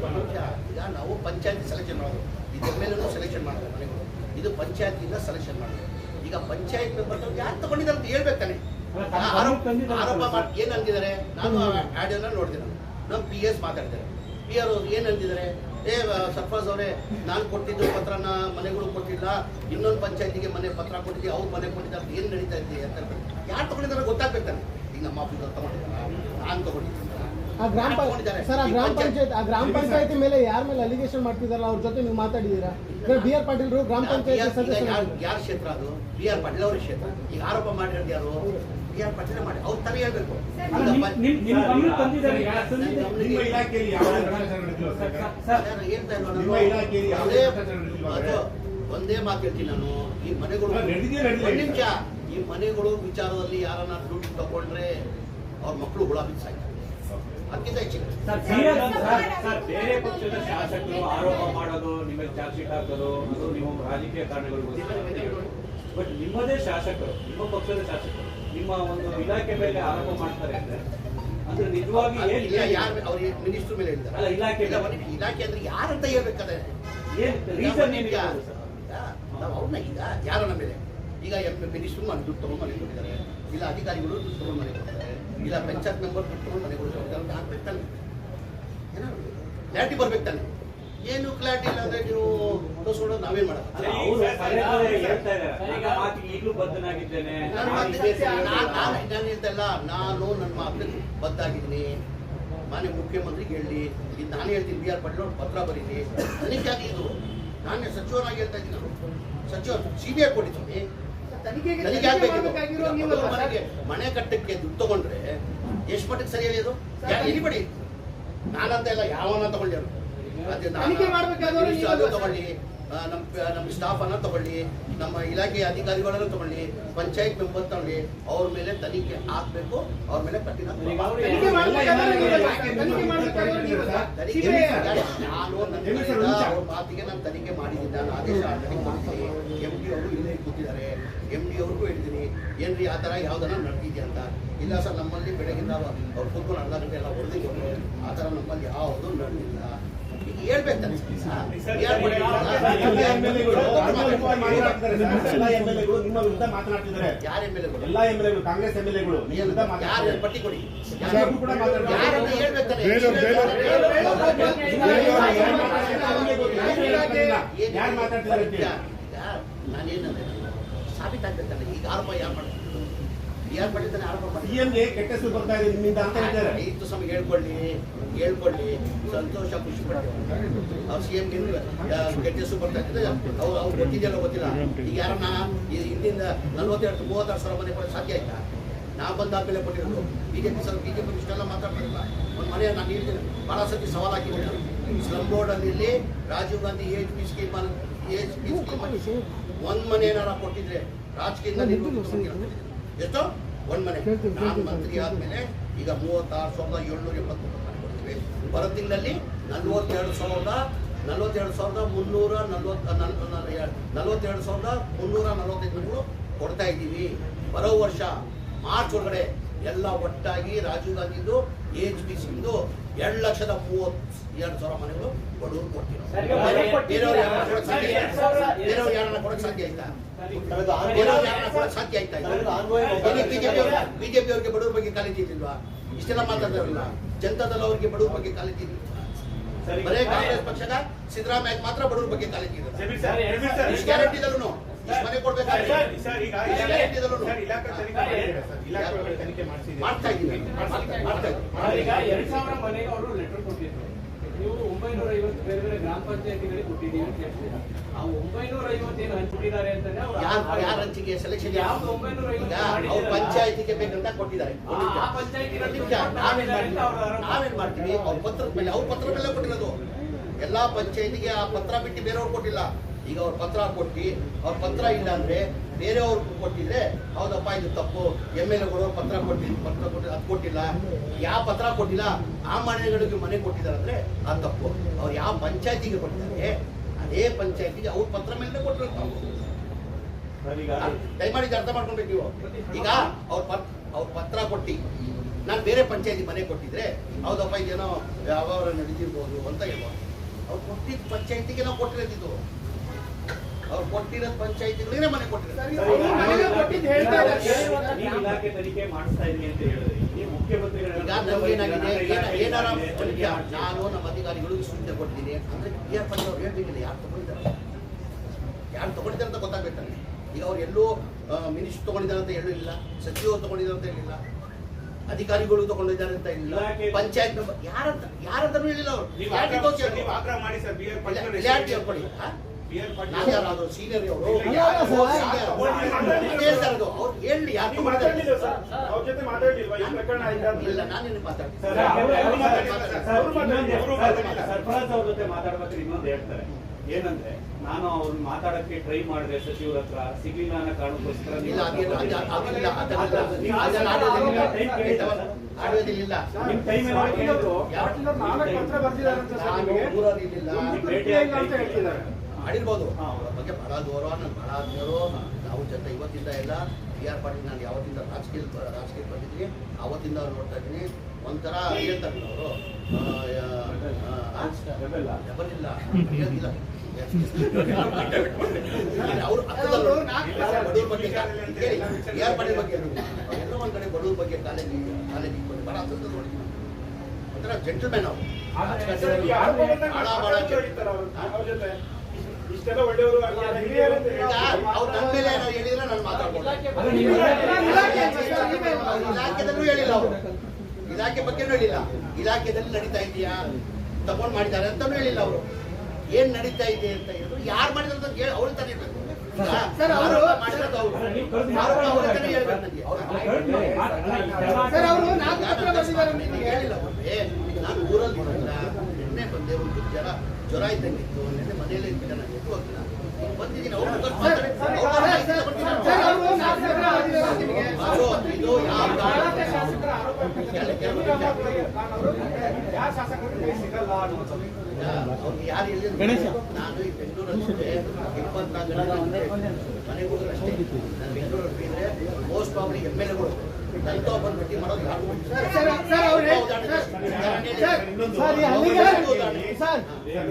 ಈಗ ನಾವು ಪಂಚಾಯತಿ ಸೆಲೆಕ್ಷನ್ ಮಾಡೋದು. ಇದ್ರ ಮೇಲೂ ಸೆಲೆಕ್ಷನ್ ಮಾಡ್ತಾರೆ ಮನೆಗಳು. ಇದು ಪಂಚಾಯತಿಯಿಂದ ಸೆಲೆಕ್ಷನ್ ಮಾಡೋದು. ಈಗ ಪಂಚಾಯತ್ ಮೆಂಬರ್ ಯಾರು ತಗೊಂಡಿದ್ದಾರೆ ಅಂತ ಹೇಳ್ಬೇಕು ತಾನೆ. ಆರೋಪ ಆರೋಪ ಮಾಡಿ ಏನು ಅಂದಿದ್ದಾರೆ? ನಾನು ಆಡಿಯೋನ ನೋಡ್ತೀನಿ. ನಾನು ನಮ್ಮ ಪಿ ಎಸ್ ಮಾತಾಡ್ತಾರೆ ಪಿ ಆರ್ ಅವ್ರು ಏನು ಅಂದಿದ್ದಾರೆ? ಏ ಸರ್ಪಂಚ್ ಅವರೇ ನಾನು ಕೊಟ್ಟಿದ್ದು ಪತ್ರನ ಮನೆಗಳು ಕೊಟ್ಟಿಲ್ಲ. ಇನ್ನೊಂದು ಪಂಚಾಯತಿಗೆ ಮನೆ ಪತ್ರ ಕೊಟ್ಟಿದ್ದೀವಿ ಅವ್ರು ಮನೆ ಕೊಟ್ಟಿದ್ದಾರೆ. ಏನು ನಡೀತಾ ಇದೆ ಅಂತ ಯಾರು ತಗೊಂಡಿದ್ದಾರೆ ಗೊತ್ತಾಗ್ಬೇಕಾನೆ ಈಗ ನಮ್ಮ ಆಫೀಸ್ ತಗೊಂಡಿದ್ದಾರೆ? ನಾನು ತಗೊಂಡಿದ್ದೀನಿ ಆ ಗ್ರಾಮ ತಗೊಂಡಿದ್ದಾರೆ? ಸರ್ ಆ ಗ್ರಾಮ ಪಂಚಾಯತ್- ಆ ಗ್ರಾಮ ಪಂಚಾಯತಿ ಮೇಲೆ ಯಾರ ಮೇಲೆ ಅಲಿಗೇಷನ್ ಮಾಡ್ತಿದಾರಲ್ಲ ಅವ್ರ ಜೊತೆ ನೀವು ಮಾತಾಡಿದೀರಾ? ಬಿ ಆರ್ ಪಾಟೀಲ್ ಗ್ರಾಮ ಪಂಚಾಯತಿ ಸದಸ್ಯರು. ಯಾರ ಕ್ಷೇತ್ರ ಅದು? ಬಿ ಆರ್ ಪಾಟೀಲ್ ಅವ್ರ ಕ್ಷೇತ್ರ? ಈಗ ಆರೋಪ ಮಾಡಿರೋದು ಯಾರು? ಬಿ ಆರ್ ಪಾಟೀಲ್ ಮಾಡಿ ಅವ್ರು ಹೇಳ್ಬೇಕು. ಹೇಳ್ತಾ ಒಂದೇ ಭ್ರಷ್ಟಾಚಾರ ಅದು ಒಂದೇ ಮಾತು ಹೇಳ್ತೀನಿ ನಾನು. ಈ ಮನೆಗಳು ನಿಮಿಷ. ಈ ಮನೆಗಳು ವಿಚಾರದಲ್ಲಿ ಯಾರನ್ನ ದುಡ್ಡು ತಗೊಂಡ್ರೆ ಅವ್ರ ಮಕ್ಕಳು ಹುಳ ಬಿಸಾಯ್ತಾರೆ. ಅದಕ್ಕಿಂತ ಹೆಚ್ಚಿಗೆ. ಬೇರೆ ಪಕ್ಷದ ಶಾಸಕರು ಆರೋಪ ಮಾಡೋದು ನಿಮಗೆ ಚಾರ್ಜ್ ಶೀಟ್ ಹಾಕೋದು ಅದು ನಿಮ್ಮ ರಾಜಕೀಯ ಕಾರಣಗಳು ಬಟ್ ನಿಮ್ಮದೇ ಶಾಸಕರು ನಿಮ್ಮ ಪಕ್ಷದ ಶಾಸಕರು ನಿಮ್ಮ ಒಂದು ಇಲಾಖೆ ಮೇಲೆ ಆರೋಪ ಮಾಡ್ತಾರೆ ಅಂದ್ರೆ ಅಂದ್ರೆ ನಿಜವಾಗಿ ಏನ್ ಇಲ್ಲ ಯಾರು ಅವ್ರ ಮಿನಿಸ್ಟರ್ ಮೇಲೆ ಹೇಳ್ತಾರೆ ಅಲ್ಲ, ಇಲಾಖೆ ಇಲಾಖೆ ಅಂದ್ರೆ ಯಾರಂತ ಹೇಳ್ಬೇಕಾದ್ರೆ? ಏನ್ ರೀಸನ್ ಏನಿದೆ ನಾವು ಅವ್ರನ್ನ ಈಗ ಯಾರನ್ನ ಮೇಲೆ? ಈಗ ಎಂ ಮಿನಿಸ್ಟರ್ ಮನೆ ದುಡ್ಡು ತಗೊಂಡು ಮನೆ ಕೊಟ್ಟಿದ್ದಾರೆ ಇಲ್ಲ ಅಧಿಕಾರಿಗಳು ದುಡ್ಡು ತಗೊಂಡು ಮನೆ ಕೊಡ್ತಾರೆ ಇಲ್ಲ ಪಂಚಾಯತ್ ಮೆಂಬರ್ ದುಡ್ಡು ತಗೊಂಡು ಮನೆ ಕೊಡ್ತಾರೆ ಅಂತ ಹಾಕ್ಬೇಕು ತಾನೆ. ಏನಾದ್ರು ಕ್ಲಾರಿಟಿ ಬರ್ಬೇಕು ತಾನೆ. ಏನು ಕ್ಲಾರಿಟಿ ಇಲ್ಲ ಅಂದ್ರೆ ನೀವು ತೋರಿಸ್ಕೊಂಡು ನಾವೇನ್ ಮಾಡೋದು? ಅವರು ಪದೇ ಪದೇ ಹೇಳ್ತಾ ಇದ್ದಾರೆ. ನನ್ನ ಮಾತಿಗೆ ಈಗಲೂ ಬದ್ಧನಾಗಿದ್ದೇನೆ. ನಾನು ನನ್ನ ಮಾತಿಗೆ ಬದ್ದಾಗಿದ್ದೀನಿ ಮಾನ್ಯ ಮುಖ್ಯಮಂತ್ರಿಗೆ ಹೇಳಿ. ಇದು ನಾನು ಹೇಳ್ತೀನಿ ಬಿ ಆರ್ ಪಾಟೀಲ್ ಅವ್ರು ಪತ್ರ ಬರೀನಿ ತನಿಖೆ ಆಗಿ ಇದು. ನಾನೇ ಸಚಿವನಾಗಿ ಹೇಳ್ತಾ ಇದ್ದೀನಿ ನಾನು. ಸಚಿವ ಸಿ ಬಿ ಐ ಕೊಟ್ಟಿದ್ದೀನಿ ತನಿಖೆಗೆ ಇದು. ನೀವಲ್ಲ ಮನೆಗೆ ಮನೆ ಕಟ್ಟಕ್ಕೆ ದುಡ್ಡು ತಗೊಂಡ್ರೆ ಎಷ್ಟು ಮಟ್ಟಿಗೆ ಸರಿ ಹೇಳಿ ಅದು? ಬಿಡಿ ನಾನಂತ ಇಲ್ಲ ಯಾವನ ಅದು ತಗೊಳ್ಳಿ ನಮ್ ನಮ್ಮ ನಮ್ಮ ಸ್ಟಾಫ್ ಅನ್ನ ತಗೊಳ್ಳಿ ನಮ್ಮ ಇಲಾಖೆ ಅಧಿಕಾರಿಗಳನ್ನ ತಗೊಳ್ಳಿ ಪಂಚಾಯತ್ ಮೆಂಬರ್ ತಗೊಳ್ಳಿ ಅವ್ರ ಮೇಲೆ ತನಿಖೆ ಹಾಕ್ಬೇಕು ಅವ್ರ ಮೇಲೆ ಕಠಿಣ ನಾನು ನನ್ನ ಮಾತಿಗೆ ನಾನು ತನಿಖೆ ಮಾಡಿದ್ದೀನಿ ನಾನು ಆದೇಶ ಎಂ ಪಿ ಅವರು ಇಲ್ಲೇ ಕೂತಿದ್ದಾರೆ ಎಂ ಡಿ ಅವ್ರಿಗೂ ಹೇಳ್ತೀನಿ ಏನ್ರಿ ಆ ಥರ ಯಾವ್ದನ್ನ ನಡೆದಿದೆ ಅಂತ. ಇಲ್ಲ ಸರ್ ನಮ್ಮಲ್ಲಿ ಬೆಳಗಿಂದ ಅವ್ರು ಕೂತ್ಕೊಂಡು ಅರ್ಧ ಗಂಟೆ ಎಲ್ಲ ಹೊಡೆದಿದ್ರು ಆ ಥರ ನಮ್ಮಲ್ಲಿ ಯಾವುದು ನಡೆದಿಲ್ಲ. ಹೇಳ್ಬೇಕು? ಎಲ್ಲ ನಿಮ್ಮ ವಿರುದ್ಧ ಮಾತನಾಡ್ತಿದ್ದಾರೆ. ಯಾರ್ ಎಂ ಎಲ್ ಎಗಳು ಎಲ್ಲ ಕಾಂಗ್ರೆಸ್ ಯಾರು ಪಟ್ಟಿ ಕೊಡಿ? ಎಲ್ಲರೂ ಕೂಡ ಮಾತಾಡ್ತಾರೆ. ಯಾರು ಮಾತಾಡ್ತಿದ್ದಾರೆ. ನಾನೇನಂದ್ರೆ ಸಾಬೀತಾಗ್ಬೇಕಲ್ಲ ಈಗ ಆರೋಪ ಯಾರು ಮಾಡ್ತಾರೆ ಯಾರು ಮಾಡಿದ್ದಾನೆ ಆರೋಪ ಮಾಡಿ ಸಿಎಂಗೆ ಕೆಟ್ಟ ಹೆಸರು ಬರ್ತಾ ಇದೆ ನಿಮ್ಮಿಂದ ಅಂತ ಹೇಳ್ತಾರೆ ಇತ್ತು ಸಮಯ ಹೇಳ್ಕೊಳ್ಳಿ ಹೇಳ್ಕೊಳ್ಳಿ. ಸಂತೋಷ ಖುಷಿ ಪಡ್ತಾರೆ ಅವ್ರು ಸಿ ಎಂ ಕೆಟ್ಟ ಹೆಸರು ಬರ್ತಾ ಇದ್ರೆ ಅವ್ರು ಅವ್ರು ಗೊತ್ತಿದೆಯಲ್ಲ ಗೊತ್ತಿಲ್ಲ. ಈಗ ಯಾರನ್ನ ನಾನು ಹಿಂದಿಂದ ನಲ್ವತ್ತೆರಡು ಮೂವತ್ತಾರು ಸಾವಿರ ಮನೆ ಕೊಡೋದು ಸಾಧ್ಯ ಆಯ್ತಾ? ನಾ ಬಂದಾದ್ಮೇಲೆ ಕೊಟ್ಟಿರೋದು. ಬಿಜೆಪಿ ಸರ್ ಬಿಜೆಪಿ ಇಷ್ಟೆಲ್ಲ ಮಾತಾಡ್ತಾರಲ್ಲ. ಒಂದು ಮನೆ ನಾನು ಹೇಳ್ತೀನಿ. ಭಾಳ ಸತಿ ಸವಾಲು ಹಾಕಿದ್ದೀನಿ. Slum ಬೋರ್ಡಲ್ಲಿ Rajiv Gandhi H P scheme H P scheme ಒಂದ್ ಮನೆ ಏನಾರ ಕೊಟ್ಟಿದ್ರೆ ರಾಜಕೀಯದ ಎಷ್ಟೋ? ಒಂದ್ ಮನೆ. ನಾನು ಮಂತ್ರಿ ಆದ್ಮೇಲೆ ಈಗ ಮೂವತ್ತಾರು ಸಾವಿರದ ಏಳ್ನೂರ ಎಪ್ಪತ್ತೊಂಬತ್ತು ಮನೆ ಕೊಡ್ತೀವಿ. ಬರೋ ತಿಂಗಳಲ್ಲಿ ನಲ್ವತ್ತೆರಡು ಸಾವಿರದ ನಲ್ವತ್ತೆರಡು ಸಾವಿರದ ಮುನ್ನೂರ ನಲ್ವತ್ತ ನಲ್- ನಲ್- ನಲ್ವತ್ತೆರಡು ಸಾವಿರದ ಮುನ್ನೂರ ನಲ್ವತ್ತೈದು ಮನೆಗಳು ಕೊಡ್ತಾ ಇದ್ದೀವಿ. ಬರೋ ವರ್ಷ ಮಾರ್ಚ್ ಒಳಗಡೆ ಎಲ್ಲ ಒಟ್ಟಾಗಿ ರಾಜೀವ್ ಗಾಂಧಿದು ಎಚ್ ಪಿ ಸಿಂದು ಎರಡು ಲಕ್ಷದ ಮೂವತ್ತು ಎರಡು ಸಾವಿರ ಮನೆಗಳು ಬಡವರು ಕೊಟ್ಟಿರೋ ಯಾರನ್ನ ಕೊಡಕ್ ಸಾಧ್ಯ ಆಯ್ತಾ? ಸಾಧ್ಯ ಆಯ್ತಾ ಬಿಜೆಪಿ ಅವರಿಗೆ ಬಡವ್ರ ಬಗ್ಗೆ ಕಾಲಿಟ್ಟಿದ್ದಿಲ್ವಾ ಇಷ್ಟೆಲ್ಲ ಮಾತಾಡ್ತಾರಲ್ಲ. ಜನತಾದಲ್ ಅವರಿಗೆ ಬಡವ್ರ ಬಗ್ಗೆ ಕಾಲಿಟ್ಟಿದ್ದಿಲ್ಲ ಬರೇ ಕಾಂಗ್ರೆಸ್ ಪಕ್ಷದ ಸಿದ್ದರಾಮಯ್ಯ ಮಾತ್ರ ಬಡವ್ರ ಬಗ್ಗೆ ಕಾಲಿಟ್ಟಿದ್ದಾರೆ ಇದೆ ಮನೆ ಸಾವಿರ ಲೆಟರ್ ಕೊಟ್ಟಿದ್ರು. ನೀವು ಒಂಬೈನೂರ ಐವತ್ತು ಬೇರೆ ಬೇರೆ ಗ್ರಾಮ ಪಂಚಾಯತಿಗಳಿಗೆ ಕೊಟ್ಟಿದ್ದೀವಿ ಅಂತ ಹೇಳ್ತೀರಾ? ಆ ಒಂಬೈನೂರ ಐವತ್ತು ಏನು ಹಂಚ್ಬಿಟ್ಟಿದ್ದಾರೆ ಅಂತಂದ್ರೆ ಯಾರು ಹಂಚಿಕೆ? ಸೆಲೆಕ್ಷನ್ ಯಾವ್ದು ಒಂಬೈನೂರ ಐವತ್ತು? ಪಂಚಾಯತಿಗೆ ಬೇಕಂತ ಕೊಟ್ಟಿದ್ದಾರೆ. ಆ- ಮಾಡ್ತೀವಿ? ನಾವೇನ್ ಮಾಡ್ತೀವಿ? ಅವ್ರ ಪತ್ರದ ಮೇಲೆ ಅವ್ರ ಪತ್ರ ಮೇಲೆ ಕೊಟ್ಟಿರೋದು. ಎಲ್ಲಾ ಪಂಚಾಯತಿಗೆ ಆ ಪತ್ರ ಬಿಟ್ಟು ಬೇರೆಯವ್ರು ಕೊಟ್ಟಿಲ್ಲ. ಈಗ ಅವ್ರ ಪತ್ರ ಕೊಟ್ಟು, ಅವ್ರ ಪತ್ರ ಇಲ್ಲ ಅಂದ್ರೆ ಬೇರೆಯವ್ರಿಗೂ ಕೊಟ್ಟಿದ್ರೆ, ಹೌದಪ್ಪ, ಇದು ತಪ್ಪು. ಎಂ ಎಲ್ ಎಗಳು ಪತ್ರ ಕೊಟ್ಟಿ ಪತ್ರ ಕೊಟ್ಟಿ, ಅದು ಕೊಟ್ಟಿಲ್ಲ. ಯಾವ ಪತ್ರ ಕೊಟ್ಟಿಲ್ಲ, ಆ ಮನೆಗಳಿಗೆ ಮನೆ ಕೊಟ್ಟಿದ್ದಾರೆ ಅಂದ್ರೆ ಅದು ತಪ್ಪು. ಅವ್ರು ಯಾವ ಪಂಚಾಯತಿಗೆ ಕೊಟ್ಟಿದ್ದಾರೆ, ಅದೇ ಪಂಚಾಯತಿಗೆ ಅವ್ರ ಪತ್ರ ಮೇಲೆ ಕೊಟ್ಟಿರೋದು ನಾವು. ದಯಮಾಡಿ ಅರ್ಥ ಮಾಡ್ಕೊಬೇಕು ನೀವು. ಈಗ ಅವ್ರ ಪತ್, ಅವ್ರ ಪತ್ರ ಕೊಟ್ಟು, ನಾನು ಬೇರೆ ಪಂಚಾಯತಿ ಮನೆ ಕೊಟ್ಟಿದ್ರೆ, ಹೌದಪ್ಪ, ಇದೇನೋ ವ್ಯವಹಾರ ನಡೀತಿರ್ಬೋದು ಅಂತ ಹೇಳ್ಬೋದು. ಅವ್ರು ಕೊಟ್ಟಿದ್ದ ಪಂಚಾಯತಿಗೆ ನಾವು ಕೊಟ್ಟಿರೋದಿದ್ದು ಅವ್ರು ಕೊಟ್ಟಿರೋದು. ಪಂಚಾಯತಿಗಳಿಗೆ ಮನೆ ಕೊಟ್ಟಿದ್ದಾರೆ ಏನಾರ ನಾನು ನಮ್ಮ ಅಧಿಕಾರಿಗಳು ಸುದ್ದಿ ಕೊಟ್ಟಿದ್ದೀನಿ. ಅಂದ್ರೆ ಬಿ ಆರ್ ಪಂಚ ಅವ್ರು ಹೇಳ್ಬೇಕಿಲ್ಲ ಯಾರು ತಗೊಂಡಿದ್ದಾರೆ? ಯಾರು ತಗೊಂಡಿದ್ದಾರೆ ಅಂತ ಗೊತ್ತಾಗ್ಬೇಕಲ್ಲಿ. ಈಗ ಅವ್ರು ಎಲ್ಲೋ ಮಿನಿಸ್ಟರ್ ತಗೊಂಡಿದ್ದಾರೆ ಅಂತ ಹೇಳಿಲ್ಲ ಸಚಿವರು ತಗೊಂಡಿದ್ದಾರೆ ಅಂತ ಹೇಳಿಲ್ಲ ಅಧಿಕಾರಿಗಳು ತಗೊಂಡಿದ್ದಾರೆ ಅಂತ ಇಲ್ಲ ಪಂಚಾಯತ್ ಯಾರಂತ ಯಾರಂತಾನು ಹೇಳಿಲ್ಲ ಅವರು. ನೀವು ಸೀನಿಯರ್ ಅವರು ಜೊತೆ. ಇನ್ನೊಂದು- ಅವ್ರು ಸರ್, ಮಾತಾಡ್ತಾರೆ. ಸರ್ಫರಾಜ್ ಅವ್ರ ಜೊತೆ ಮಾತಾಡ್ಬೇಕಾದ್ರೆ ಇನ್ನೊಂದು ಹೇಳ್ತಾರೆ ಏನಂದ್ರೆ ನಾನು ಅವ್ರು ಮಾತಾಡಕ್ಕೆ ಟ್ರೈ ಮಾಡಿದೆ ಸಚಿವರ ಹತ್ರ ಸಿಗ್ಲಿಲ್ಲ ಅನ್ನೋ ಕಾರಣಕ್ಕೋಸ್ಕರ ನಿಮ್ ಟೈಮ್ ಎಲ್ಲ ಅವರ ನಾನು ಬಗ್ಗೆ ಬಹಳ ಗೌರವ ನನ್ನ ಬಹಳ ಆದ್ಮೇಲೆ ನಾವು ಜೊತೆ ಇವತ್ತಿಂದ ಎಲ್ಲ ಬಿ ಆರ್ ಪಾಟೀಲ್ ನಾನು ಯಾವತ್ತಿಂದ ರಾಜಕೀಯ ರಾಜಕೀಯ ಬಂದಿದ್ದೀನಿ ಅವತ್ತಿಂದ ಅವ್ರು ನೋಡ್ತಾ ಇದ್ದೀನಿ. ಒಂಥರ ಹೇಳ್ತಾರೆ ಅವರು. ಬೆಂಬಲ. ಇಲ್ಲ. ಹೇಳೋದಿಲ್ಲ ಅವರು ಬಡವ್ರ ಬಗ್ಗೆ ಕೇಳಿ ಬಿ ಆರ್ ಪಾಟೀಲ್ ಬಗ್ಗೆ ಎಲ್ಲ ಒಂದ್ ಕಡೆ ಬಡವ್ರ ಬಗ್ಗೆ ಕಾಲೇಜ್ ಬಹಳ ನೋಡಿದ್ದೀನಿ ಒಂಥರ ಜೆಂಟಲ್ಮ್ಯಾನ್ ಅವರು. ಬಹಳ ಬಹಳ ಅವ್ರು. ನನ್ನ ಮೇಲೆ ಹೇಳಿದ್ರೆ ನಾನು ಮಾತಾಡ್ಬೋದು. ಹೇಳಿಲ್ಲ ಅವರು. ಇಲಾಖೆ ಬಗ್ಗೆನೂ ಹೇಳಿಲ್ಲ. ಇಲಾಖೆದಲ್ಲಿ ನಡೀತಾ ಇದೆಯಾ? ತಗೊಂಡ್ ಮಾಡಿದ್ದಾರೆ ಅಂತಾನೂ ಹೇಳಿಲ್ಲ ಅವರು. ಏನ್ ನಡೀತಾ ಇದೆ ಅಂತ ಹೇಳಿದ್ರು. ಯಾರು ಮಾಡಿದ್ರು ಅಂತ ಹೇಳಿ ಅವ್ರ ತಾನೇ ಹೇಳ್ಬೇಕು ಸರ್, ಅವ್ರು-. ನಾನು ಊರಲ್ಲಿ ಬಂದಿಲ್ಲ ನಿನ್ನೆ ಬಂದೆ ಒಂದು ಜ್ವರ ಜ್ವರ ಇದ್ದಂಗಿತ್ತು ನಿನ್ನೆ ಮನೆಯಲ್ಲೇ ಇದ್ಬಿಟ್ಟೆ ನಾನು. ಎದ್ದು ಹೋಗಿಲ್ಲ ಬಂದಿದ್ದೀನಿ. ಅವ್ರು ಇದು ಯಾವ ಯಾರು ಹೇಳಿದ್ರು ನಾನು ಈ ಬೆಂಗಳೂರಲ್ಲಿ ಇದ್ದೆ, ಇಪ್ಪತ್ನಾಲ್ಕು ಗಂಟೆ. ಇದ್ದೆ. ಮನೆಗೆ ಹೋದ್ರೆ ಅಷ್ಟೇ. ನಾನು ಬೆಂಗಳೂರಲ್ಲಿ ಇದ್ರೆ ಮೋಸ್ಟ್ ಪ್ರಾಬ್ಲಿ ಎಂ ಎಲ್ ಎಗಳು. ಸರ್ ಸರ್ ಸರ್ ಅವ್ರು ಹೇಳಿ- sir sir sir sir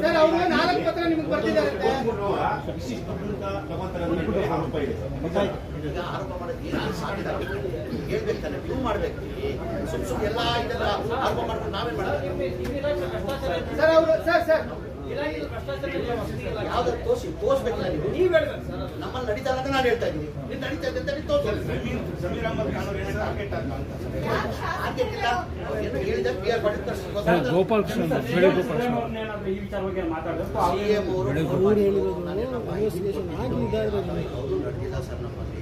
sir ಅವರು ನಾಲ್ಕು ಪತ್ರ ಆರೋಪ ಮಾಡ್ಬೇಕು ಸುಮ್ ಸುಮ್ಮನೆ ಎಲ್ಲ ಇದೆಲ್ಲ ಆರೋಪ ಮಾಡ್ಕೊಂಡು ನಾವೇನ್ ಮಾಡೋದು ಸರ್, ಅವರು ಸರ್ ಸರ್ ಯಾವ್ದು ತೋರಿಸಿ ತೋರಿಸ್ಬೇಕಿಲ್ಲ ನೀವು? ನೀವು ನಮ್ಮಲ್ಲಿ ನಡೀತಾ ಇಲ್ಲ ಅಂತ ನಾನು ಹೇಳ್ತಾ ಇದ್ದೀನಿ. ನೀನು ನಡೀತಾ ಇದೆ ಅಂತ ನೀನು ತೋರಿಸಿ ಜಮೀರ್ ಜಮೀರ್ ಅಹಮದ್ ಖಾನ್ ಟಾರ್ಗೆಟ್ ಅಂತ ಅಂತ. ಹಾಗೇನಿಲ್ಲ ಅವ್ರು ಏನೋ ಹೇಳಿದ ಪಿ ಆರ್ ಪಾಟೀಲ್ ಗೋಪಾಲ್ ಕೃಷ್ಣ ಈ ವಿಚಾರವಾಗಿ ಸಿಎಂ ಅವರು ಹೇಳಿರೋದು ಇನ್ವೆಸ್ಟಿಗೇಷನ್ ಅವರು. ನಡೆದಿಲ್ಲ ಸರ್ ನಮ್ಮಲ್ಲಿ.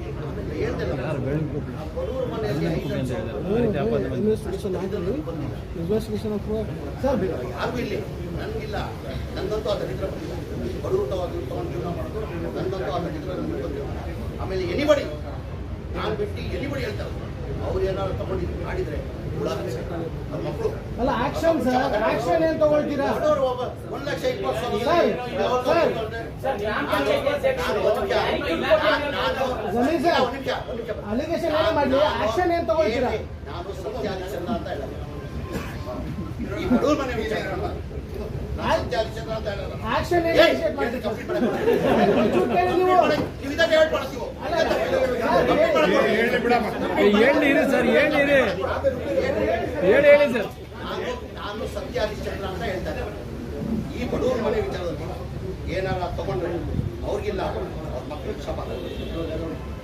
ಯಾರು ಇನ್ವೆಸ್ಟಿಗೇಷನ್ ಆಗಿ ಇನ್ವೆಸ್ಟಿಗೇಷನ್ ಸರ್ ಯಾರಿಗೂ ಇಲ್ಲಿ ನನಗಿಲ್ಲ. ನಂದಂತೂ ಆ ದರಿದ್ರ ಬಂದಿಲ್ಲ. ಬಡವರು ತಗೊಂಡು ಜೀವನ ಮಾಡೋದು ನಂದಂತೂ ಆ ದರಿದ್ರ ನನಗೆ ಬಂದಿಲ್ಲ. ಆಮೇಲೆ ಎನಿಬಡಿ ನಾನು ಬಿಟ್ಟು ಎನಿಬಡಿ ಹೇಳ್ತಾರೆ. ಅವ್ರು ಏನಾದ್ರು ತಗೊಂಡು ಮಾಡಿದ್ರೆ ಮಕ್ಕಳು ಅಲ್ಲ ಆಕ್ಷನ್ ಸರ್ ಆಕ್ಷನ್ ಏನ್ ತಗೊಳ್ತೀರಾ? ಒಂದು ಲಕ್ಷ ಇಪ್ಪತ್ತು ಸಾವಿರ. ಅಲಿಗೇಷನ್ ಏನೇ ಮಾಡಲಿ? ಆಕ್ಷನ್ ಏನ್ ತಗೊಳ್ತೀರಾ? ನಾನು ಸತ್ಯ ಅಂತ ಹೇಳಲ್ಲ. ಈ ಬಡವ್ರ ಮನೆ ವಿಚಾರ ನಾನು ಸತ್ಯಾಧಿಚಂದ್ರ ಅಂತ ಹೇಳಲ್ಲ ಆಕ್ಷನ್ ಹೇಳಿರಿ ಸರ್ ಹೇಳಿರಿ ಹೇಳಿ? ಹೇಳಿ ಸರ್ ನಾನು ನಾನು ಹರಿಶ್ಚಂದ್ರ ಅಂತ ಹೇಳ್ತಾರೆ. ಈ ಬಡವ್ರ ಮನೆ ವಿಚಾರದಲ್ಲಿ ಏನಾರ ತಗೊಂಡ್ರೆ ಅವ್ರಿಗಿಲ್ಲ. ಅವ್ರ ಮಕ್ಳಿಗೆ ಶಪ.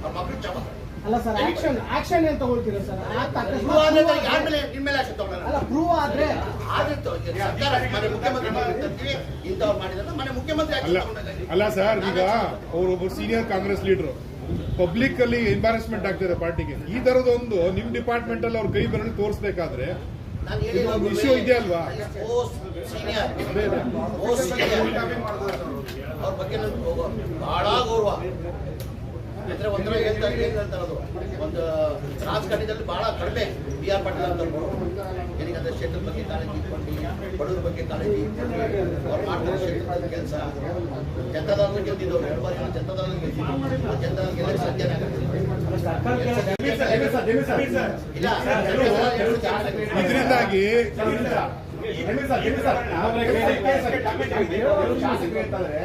ಅವ್ರ ಮಕ್ಳಿಗೆ ಶಪ. ಅಲ್ಲ ಸರ್ ಆಕ್ಷನ್ ಆಕ್ಷನ್ ಏನ್ ತಗೊಳ್ತೀರಾ ಸರ್? ಪ್ರೂವ್ ಆದ್ರೆ ಅಕಸ್ಮಾತ್ ಯಾರ ಮೇಲೆ ನಿಮ್ಮ ಮೇಲೆ ಆಕ್ಷನ್ ತಗೊಳ್ಳೋಣ? ಅಲ್ಲ ಪ್ರೂವ್ ಆದ್ರೆ ಆದ್ರೆ ಸರ್ಕಾರ ಮನೆ ಮುಖ್ಯಮಂತ್ರಿ ತರ್ತೀವಿ ಇಂಥವ್ರು ಮಾಡಿದ್ರೆ ಮನೆ ಮುಖ್ಯಮಂತ್ರಿ ಅಲ್ಲ ಆಕ್ಷನ್ ತಗೊಂಡಾಗ ಅಲ್ಲ ಸರ್ ಈಗ ಅವರೊಬ್ಬರು ಸೀನಿಯರ್ ಕಾಂಗ್ರೆಸ್ ಲೀಡರ್ ಪಬ್ಲಿಕ್ ಅಲ್ಲಿ ಎಂಬಾರಸ್ಮೆಂಟ್ ಆಗ್ತಿದೆ ಪಾರ್ಟಿಗೆ. ಈ ತರದೊಂದು ನಿಮ್ ಡಿಪಾರ್ಟ್ಮೆಂಟ್ ಅಲ್ಲಿ ಅವ್ರ ಕೈ ಬೆರಳು ತೋರಿಸಬೇಕಾದ್ರೆ ಇಶ್ಯೂ ಇದೆ ಅಲ್ವಾ? ಅವ್ರ ಬಗ್ಗೆ ನನ್ಗೆ ಬಹಳ ಗೌರವ. ಯಾಕಂದ್ರೆ ಒಂಥರ ಹೇಳ್ತಾ ಏನ್ ಹೇಳ್ತಾರೆ ಅದು ಒಂದು ರಾಜಕಾರಣದಲ್ಲಿ ಬಹಳ ಕಡಿಮೆ ಬಿ ಆರ್ ಪಾಟೀಲ್ ಅಂತ ಏನಕ್ಕೆ ಕ್ಷೇತ್ರದ ಬಗ್ಗೆ ಕಾಳಜಿ ಇಟ್ಕೊಂಡು ಬಡವ್ರ ಬಗ್ಗೆ ಕಾಳಜಿ ಇಟ್ಕೊಂಡು ಅವ್ರು ಮಾಡ್ತಾರೆ ಕ್ಷೇತ್ರದ ಕೆಲಸ ಜನತಾದಳ ಗೆದ್ದಿದ್ದವ್ರು ಎರಡು ಬಾರಿ ಜನತಾದಳ ಗೆದ್ದಿದ್ದು ಆ ಗೆಲ್ಲಕ್ಕೆ ಸಾಧ್ಯನೇ. ಇಲ್ಲ ಇದರಿಂದಾಗಿ ಶಾಸಕರು ಹೇಳ್ತಾರೆ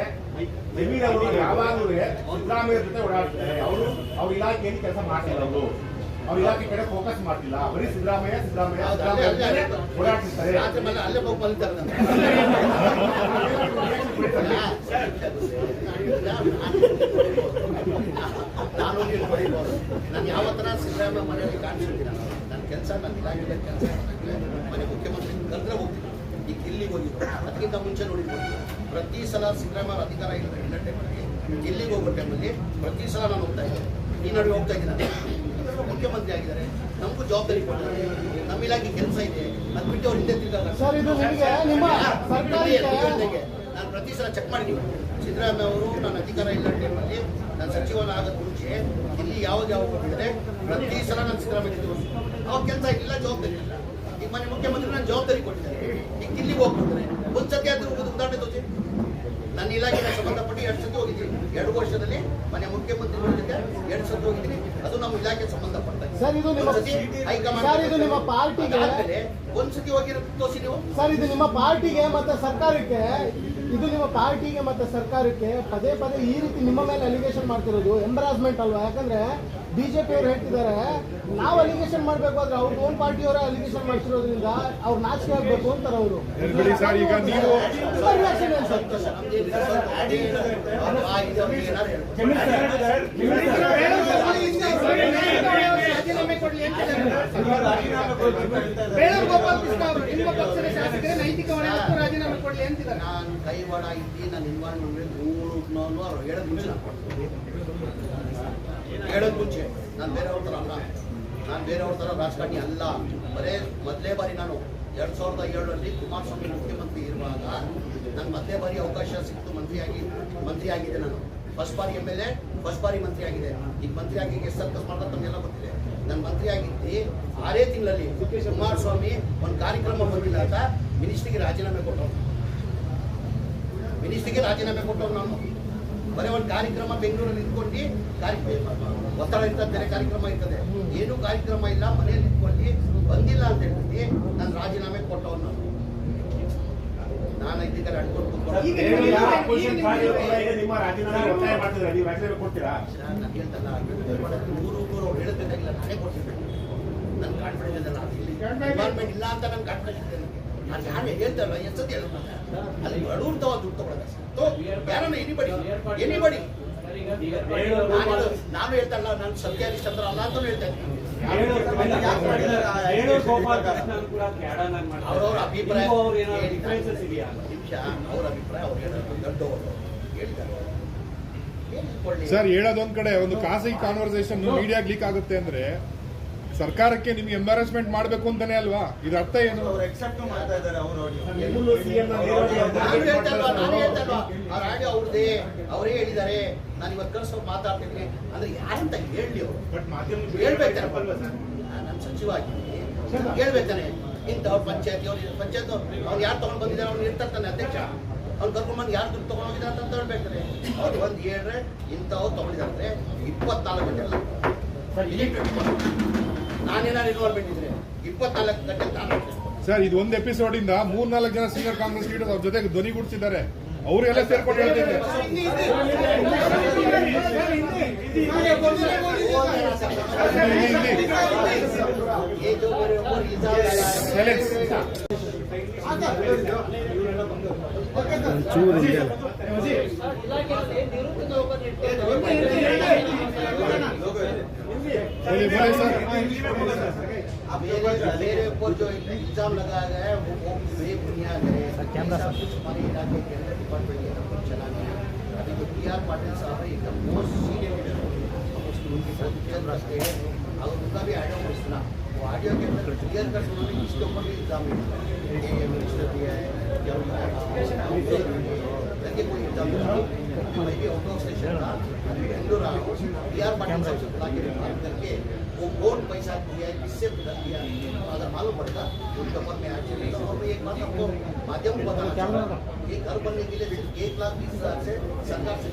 ಜಮೀರ್ ಅವರು ಯಾವಾಗಲೂ ಸಿದ್ದರಾಮಯ್ಯ ಜೊತೆ ಓಡಾಡ್ತಾರೆ ಅವರು ಅವ್ರ ಏನು ಕೆಲಸ ಮಾಡ್ತಿಲ್ಲ ಅವರು ಅವ್ರ ಇಲಾಖೆ ಕಡೆ ಫೋಕಸ್ ಮಾಡ್ತಿಲ್ಲ ಬರೀ ಸಿದ್ದರಾಮಯ್ಯ ಸಿದ್ದರಾಮಯ್ಯ ಸಿದ್ದರಾಮಯ್ಯ ಓಡಾಡ್ತಿರ್ತಾರೆ ನಾನು ನಾನು ಯಾವತ್ತರ ಸಿದ್ದರಾಮಯ್ಯ ಮನೆಯಲ್ಲಿ ಕಾಣಿಸ್ತೀನಿ ನಾನು ನನ್ನ ಕೆಲಸ ನನ್ನ ಇಲಾಖೆ ಕೆಲಸ ಮನೆ ಮುಖ್ಯಮಂತ್ರಿ ಕರೆದ್ರೆ ಹೋಗ್ತೀನಿ ಈಗ ದಿಲ್ಲಿಗೆ ಹೋಗಿದ್ರು. ಅದಕ್ಕಿಂತ ಮುಂಚೆ ನೋಡಿರ್ಬೋದು ಪ್ರತಿ ಸಲ ಸಿದ್ದರಾಮಯ್ಯ ಅಧಿಕಾರ ಇಲ್ಲ ಟೈಮಲ್ಲಿ ಮಾಡಿ ದಿಲ್ಲಿಗೆ ಹೋಗೋ ಟೈಮಲ್ಲಿ ಪ್ರತಿ ಸಲ ನಾನು ಹೋಗ್ತಾ ಇದ್ದೆ. ಈ ನಡುವೆ ಹೋಗ್ತಾ ಇದ್ದೀನಿ ನಾನು. ಮುಖ್ಯಮಂತ್ರಿ ಆಗಿದ್ದಾರೆ. ನಮಗೂ ಜವಾಬ್ದಾರಿ ಕೊಟ್ಟಿದ್ದಾರೆ ನಮ್ಮ ಇಲಾಖೆ ಕೆಲಸ ಇದೆ. ಅದು ಬಿಟ್ಟು ಅವ್ರು ಹಿಂದೆ ತಿರ್ಗಾಗ ನಾನು ಪ್ರತಿ ಸಲ ಚೆಕ್ ಮಾಡಿದ್ದೀನಿ ಸಿದ್ದರಾಮಯ್ಯ ಅವರು ನನ್ನ ಅಧಿಕಾರ ಇಲ್ಲ ಟೈಮಲ್ಲಿ ನಾನು ಸಚಿವನ ಆಗದ ಮುಂಚೆ ಇಲ್ಲಿ ಯಾವ್ದು ಯಾವ ಕೊಟ್ಟಿದ್ದಾರೆ ಪ್ರತಿ ಸಲ ನಾನು ಸಿದ್ದರಾಮಯ್ಯ ಅವ್ರ ಕೆಲಸ ಇಲ್ಲ ಜವಾಬ್ದಾರಿ ಇಲ್ಲ. ಈಗ ಮನೆ ಮುಖ್ಯಮಂತ್ರಿ ನಾನು ಜವಾಬ್ದಾರಿ ಕೊಟ್ಟಿದ್ದಾರೆ. ದಿಲ್ಲಿಗೆ ಹೋಗ್ಬಿಡ್ತಾರೆ? ಆದ್ರೆ ಆದ್ರೂ ಉದಾಹರಣೆ ತೋಚಿ ನನ್ನ ಇಲಾಖೆಗೆ ಸಂಬಂಧಪಟ್ಟು ಎರಡು ಸತಿ ಹೋಗಿದ್ದೀನಿ. ಎರಡು ವರ್ಷದಲ್ಲಿ ಮನೆ ಮುಖ್ಯಮಂತ್ರಿಗಳ ಜೊತೆ ಎರಡು ಸತಿ ಹೋಗಿದ್ದೀನಿ. ಅದು ನಮ್ಮ ಇಲಾಖೆ ಸಂಬಂಧಪಟ್ಟ ಒಂದ್ಸತಿ ಹೈಕಮಾಂಡ್ ಸರ್, ಇದು ನಿಮ್ಮ ಪಾರ್ಟಿಗೆ- ಅದಾದ್ಮೇಲೆ ಒಂದ್ಸತಿ ಹೋಗಿರೋದು ತೋರಿಸಿ ನೀವು. ಸರ್ ಇದು ನಿಮ್ಮ ಪಾರ್ಟಿಗೆ ಮತ್ತೆ ಸರ್ಕಾರಕ್ಕೆ ಇದು ನಿಮ್ಮ ಪಾರ್ಟಿಗೆ ಮತ್ತೆ ಸರ್ಕಾರಕ್ಕೆ ಪದೇ ಪದೇ ಈ ರೀತಿ ನಿಮ್ಮ ಮೇಲೆ ಅಲಿಗೇಷನ್ ಮಾಡ್ತಿರೋದು ಎಂಬರಾಸ್ಮೆಂಟ್ ಅಲ್ವಾ? ಯಾಕಂದ್ರೆ ಬಿಜೆಪಿ ಅವರು ಹೇಳ್ತಿದ್ದಾರೆ ನಾವು ಅಲಿಗೇಷನ್ ಮಾಡಬೇಕು ಆದ್ರೆ ಅವ್ರ ಓನ್ ಪಾರ್ಟಿಯವರೇ ಅಲಿಗೇಷನ್ ಮಾಡ್ತಿರೋದ್ರಿಂದ ಅವ್ರು ನಾಚಿಕೆ ಆಗ್ಬೇಕು ಅಂತಾರೆ ಅವರು ವೇಣುಗೋಪಾಲ್ ಕೃಷ್ಣ ಅವರು ನಿಮ್ಮ ಪಕ್ಷದ ಶಾಸಕರೇ ನೈತಿಕ ಹೊಣೆ ಹೊತ್ತು ರಾಜೀನಾಮೆ ಕೊಡ್ಲಿ ಅಂತಿದ್ದಾರೆ ನಾನು ಕೈವಾಡ ಇದ್ದೀನಿ ನಾನು ಇನ್ವಾಲ್ವ್ ಮೂರು ಅವ್ರು ಹೇಳೋದು ಮುಂಚೆ ನಾನು ಕೊಡ್ತೀನಿ. ಹೇಳೋದ್ ಮುಂಚೆ, ನಾನು ಬೇರೆಯವ್ರ ಥರ ಅಲ್ಲ. ನಾನು ಬೇರೆಯವ್ರ ಥರ ರಾಜಕಾರಣಿ ಅಲ್ಲ. ಬರೇ ಮೊದಲೇ ಬಾರಿ ನಾನು ಎರಡು ಸಾವಿರದ ಏಳರಲ್ಲಿ ಕುಮಾರಸ್ವಾಮಿ ಮುಖ್ಯಮಂತ್ರಿ ಇರುವಾಗ ನಾನು ಮೊದಲೇ ಬಾರಿ ಅವಕಾಶ ಸಿಕ್ತು ಮಂತ್ರಿಯಾಗಿ ಮಂತ್ರಿ ಆಗಿದೆ ನಾನು. ಫಸ್ಟ್ ಬಾರಿ ಎಂ ಎಲ್ ಎ ಫಸ್ಟ್ ಬಾರಿ ಮಂತ್ರಿ ಆಗಿದೆ. ಈಗ ಮಂತ್ರಿ ಆಗಿ ಎಷ್ಟು ಸರ್ಕಸ್ ಮಾಡೋದು ತಮ್ಮೆಲ್ಲ ಗೊತ್ತಿದೆ. ನಾನು ಮಂತ್ರಿ ಆಗಿದ್ದು ಆರೇ ತಿಂಗಳಲ್ಲಿ. ಕುಮಾರಸ್ವಾಮಿ ಒಂದು ಕಾರ್ಯಕ್ರಮ ಬಂದಿಲ್ಲ ಅಂತ ಮಿನಿಸ್ಟ್ರಿಗೆ ರಾಜೀನಾಮೆ ಕೊಟ್ಟವ್ರು. ಮಿನಿಸ್ಟ್ರಿಗೆ ರಾಜೀನಾಮೆ ಕೊಟ್ಟವ್ರು ನಾನು. ಬರೀ ಒಂದು ಕಾರ್ಯಕ್ರಮ ಬೆಂಗಳೂರಲ್ಲಿ ನಿಂತ್ಕೊಂಡು ಕಾರ್ಯಕ್ರಮ ಒತ್ತಡ ಇರ್ತದೆ ಬೇರೆ ಕಾರ್ಯಕ್ರಮ ಇರ್ತದೆ. ಏನು ಕಾರ್ಯಕ್ರಮ ಇಲ್ಲ ಮನೆಯಲ್ಲಿ ನಿಂತ್ಕೊಂಡು ಬಂದಿಲ್ಲ ಅಂತ ಹೇಳ್ತೀನಿ ನಾನು ರಾಜೀನಾಮೆ ಕೊಟ್ಟವನು ನಾನು. ನಾನು ಇದಕ್ಕೆ ಅಡ್ಕೊಂಡು ಮೂರು ನೂರು ಅವ್ರು ಹೇಳಬೇಕಾಗಿಲ್ಲ ನಾನೇ ಕೊಡ್ತಿದ್ದೆ. ನನ್ನ ಕಾನ್ಫಿಡೆನ್ಸ್ ಇಲ್ಲಿ ಡಿಪಾರ್ಟ್ಮೆಂಟ್ ಇಲ್ಲ ಅಂತ ನನ್ನ ಕಾನ್ಫಿಡೆನ್ಸ್ ಇದೆ ನಾನು ಹೇಳ್ತಾರಲ್ಲ ಎಷ್ಟೊತ್ತು ಹೇಳೋದು ಅಲ್ಲಿ ಬಡವ್ರ ತವ ದುಡ್ಡು ತಗೊಳ್ಳೋದು ಯಾರನ್ನ ಎನಿಬಡಿ ಎನಿಬಡಿ ನಾನು ನಾನು ನಾನು ಅಲ್ಲ ಅಂತ ಹೇಳ್ತಾ ಇದ್ದೀನಿ. ಅವ್ರವ್ರ ಅಭಿಪ್ರಾಯ ಅವ್ರು ನಿಮಿಷ ಅಭಿಪ್ರಾಯ ಅವ್ರು ಹೇಳೋದು. ದೊಡ್ಡವರು ಹೇಳಿದ್ದಾರೆ ಸರ್ ಹೇಳೋದೊಂದ್ ಕಡೆ ಒಂದು ಖಾಸಗಿ ಕಾನ್ವರ್ಸೇಷನ್ ಮೀಡಿಯಾ ಲೀಕ್ ಆಗುತ್ತೆ ಅಂದ್ರೆ ಸರ್ಕಾರಕ್ಕೆ ನಿಮ್ಗೆ ಎಂಬಾರಸ್ಮೆಂಟ್ ಮಾಡ್ಬೇಕು ಅಂತಾನೆ ಅಲ್ವಾ? ಇದ್ರ ಅರ್ಥ ಏನು? ಅವ್ರು ಹೇಳಿದ್ದಾರೆ ನಾನು ಇವತ್ತು ಕಳ್ಸೋ ಮಾತಾಡ್ತಿದ್ದೀನಿ. ಅಂದ್ರೆ ಯಾರಂತ ಹೇಳಿ ಅವರು. ಬಟ್ ಮಾಧ್ಯಮ ಹೇಳ್ಬೇಕಾರೆ ನಾನು ಸಚಿವ ಆಗಿದ್ದೀನಿ ಹೇಳ್ಬೇಕಾನೆ. ಇಂಥವ್ರು ಪಂಚಾಯತಿ ಅವ್ರು ಪಂಚಾಯತ್ ಅವ್ರು. ಯಾರು ತಗೊಂಡ್ ಬಂದಿದ್ದಾರೆ ಅವ್ರು ತಾನೆ ಅಧ್ಯಕ್ಷ. ಅವ್ರು ಕರ್ಕೊಂಡ್ ಬಂದು ಯಾರು ದುಡ್ಡು ತಗೊಂಡೋಗಿದ್ದಾರೆ ಅಂತ ಹೇಳ್ಬೇಕಾರೆ ಅವ್ರು ಒಂದ್ ಹೇಳ್ರೆ ಇಂಥವ್ರು ತಗೊಂಡಿದ್ದಾರೆ ಇಪ್ಪತ್ನಾಲ್ಕು ಗಂಟೆ ಅಲ್ಲ. ನಾನೇನಾದ್ರು ಇನ್ವಾಲ್ವ್ಮೆಂಟ್ ಇದ್ರೆ ಇಪ್ಪತ್ನಾಲ್ಕು ಗಂಟೆ ನಾನು ಸರ್ ಇದು ಒಂದ್ ಎಪಿಸೋಡ್ ಇಂದ ಮೂರ್ನಾಲ್ಕು ಜನ ಸೀನಿಯರ್ ಕಾಂಗ್ರೆಸ್ ಲೀಡರ್ ಅವ್ರ ಜೊತೆಗೆ ಧ್ವನಿಗೂಡಿಸಿದ್ದಾರೆ ಅವರೆಲ್ಲ ಸೇರ್ಕೊಂಡು ಹೇಳ್ತಿದ್ದಾರೆ. ಇಲ್ಲಿ, मेरे ऊपर जो इल्ज़ाम लगाया गया है वो वो बेबुनियाद है कैमरा हमारे इलाके के अंदर डिपार्टमेंट के तरफ़ चलाने हैं। अभी जो पी आर पाटिल साहब है एकदम मोस्ट सीनियर लीडर हम उसकी उनके साथ चल रखते हैं। अगर उनका भी ऑडियो को सुना। वो ऑडियो के अंदर क्लियर कर उन्होंने इसके ऊपर भी इल्ज़ाम नहीं ये मिनिस्टर दिया है या उनका करके कोई इल्ज़ाम नहीं मैं भी आउट स्टेशन था अभी बेंगलुरु आया हूँ। पी आर पाटिल साहब से बुला के बात करके वो कौन पैसा दिया है किससे दिया है अगर मालूम पड़ेगा। उनके ऊपर में एक्शन लेगा और मैं एक बात आपको माध्यम को बताना चाहूँगा। कि घर बनने के लिए सिर्फ़ एक लाख बीस हज़ार से सरकार से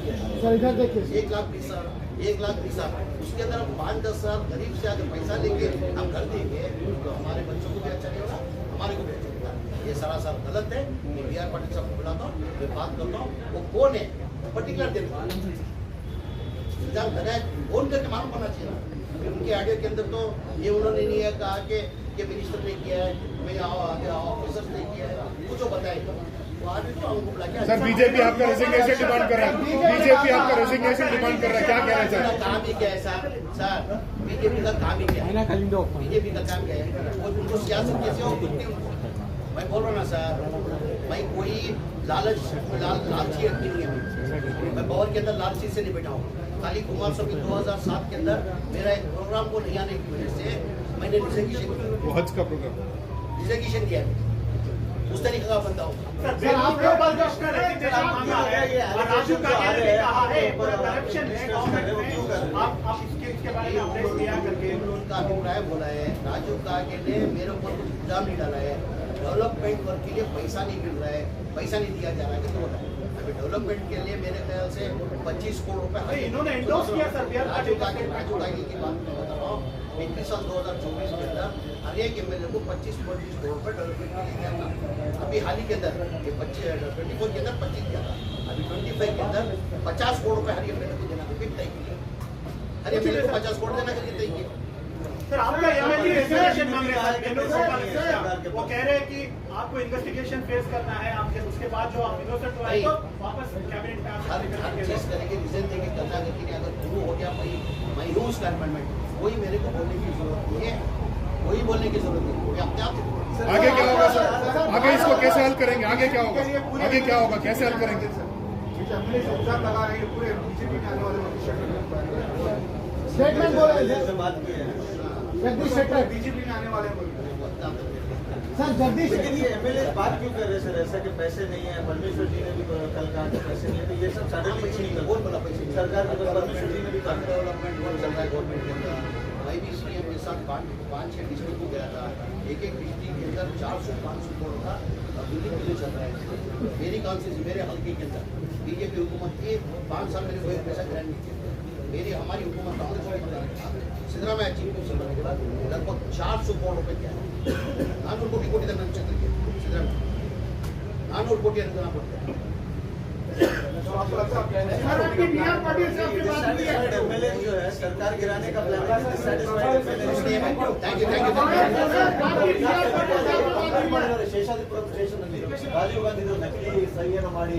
देखिए। एक लाख बीस हज़ार एक लाख बीस हज़ार। उसके अंदर हम पाँच दस हज़ार गरीब से अगर पैसा लेके हम कर देंगे तो हमारे बच्चों को भी अच्छा नहीं होगा हमारे को भी अच्छा होगा। ये सरासर गलत है। मैं बी आर पाटिल साहब को बुलाता हूँ मैं बात करता हूँ वो कौन है? पर्टिकुलर लगाए कौन करके मालूम होना चाहिए? फिर उनके आगे के अंदर तो ये उन्होंने नहीं है कहा कि कि मिनिस्टर ने किया है मैं ऑफिसर्स ने किया है। कुछ बताएगा आगे तो बुला के सर बीजेपी आपका रेजिग्नेशन डिमांड कर रहा है। बीजेपी आपका रेजिग्नेशन डिमांड कर रहा है। क्या कह रहे हैं का सर काम ही क्या है सर? सर बीजेपी का काम ही क्या है? बीजेपी का काम क्या है? उनको सियासत कैसे हो कुछ नहीं उनको मैं बोल रहा ना सर मैं कोई लालच लाल लालची व्यक्ति नहीं है। मैं पावर के अंदर लालची से नहीं बैठा हूँ। खाली कुमार स्वामी 2007 के अंदर मेरा एक प्रोग्राम को नहीं आने की वजह से मैंने रिजर्वेशन वो हज का प्रोग्राम रिजर्वेशन दिया है। उस तरीके का बंदा हूँ। है है उनका अभिप्राय बोला है राजू कागे ने मेरे ऊपर कुछ इल्ज़ाम नहीं डाला है। डेवलपमेंट वर्क के लिए पैसा नहीं मिल रहा है पैसा नहीं दिया जा रहा है है अभी डेवलपमेंट के लिए मेरे ख्याल से 25 करोड़ रुपए नहीं, इन्होंने endorse किया सर, बिहार का। कागे की बात मैं बता रहा हूँ। इक्कीस साल दो हज़ार चौबीस के अंदर हर एक एम को पच्चीस पच्चीस करोड़ रुपए डेवलपमेंट के लिए दिया था। अभी हाल ही के अंदर ये पच्चीस ट्वेंटी फोर के अंदर पच्चीस दिया था। अभी ट्वेंटी फाइव के अंदर पचास करोड़ रुपए हर एम को देना फिर तय किया। हर एम को पचास करोड़ देना के लिए तय किया। सर आपका एमएलए रिजर्वेशन मांग रहे हैं मिश्रा। वो कह रहे हैं कि आपको इन्वेस्टिगेशन फेस करना है आपके उसके बाद जो आप इनोसेंट हुआ है तो वापस कैबिनेट में हर हर चीज़ करेंगे रिजन देंगे करना करके नहीं अगर शुरू हो गया मैं मैं हूँ उसका अमेंडमेंट कोई मेरे को बोलने की ज़रूरत नहीं है। वही बोलने की ज़रूरत नहीं। कोई अपने आप आगे क्या होगा सर? आगे इसको कैसे हल करेंगे? आगे क्या होगा? आगे क्या होगा? कैसे हल करेंगे? स्टेटमेंट बोले सर बात की है। जगदीश शेट्टर बीजेपी में आने वाले सर जगदीश एमएलए बात क्यों कर रहे सर? ऐसा कि पैसे नहीं है परमेश्वर जी ने भी कल कहा कि पैसे नहीं है तो ये सब सडनली नहीं? कौन बोला पैसे सरकार के पास परमेश्वर जी ने भी कहा। डेवलपमेंट वर्क चल रहा है गवर्नमेंट के अंदर? मैं भी सीएम के साथ पाँच पाँच छः डिस्ट्रिक्ट को गया था। एक एक डिस्ट्रिक्ट के अंदर चार सौ पाँच सौ करोड़ का बिल्डिंग बिल्डिंग चल रहा है। मेरी कॉन्सेंस मेरे हल्के के अंदर बीजेपी हुकूमत के पाँच साल मेरे को एक पैसा ग्रैंड नहीं किया। मेरी हमारी हुकूमत कांग्रेस वाली बनाई सिद्धरामैया चीफ मिनिस्टर बनने के बाद लगभग चार सौ करोड़ रुपए किया ನಾನ್ನೂರು ಕೋಟಿ ಕೊಟ್ಟಿದ್ದಾರೆ ನನ್ನ ಕ್ಷೇತ್ರಕ್ಕೆ ಸಿದ್ದರಾಮಯ್ಯ ನಾನ್ನೂರು ಕೋಟಿ ಅನುದಾನ ಕೊಟ್ಟಿದ್ದಾರೆ सर आपकी बिहार पार्टी से आपकी बात हुई है एमएलए जो है सरकार गिराने का प्लान है dissatisfied thank you thank you Seshadripuram station ಅಲ್ಲಿ ರಾಜೀವ್ ಗಾಂಧಿ ನಕಲಿ ಸಹಿಯನ್ನು ಮಾಡಿ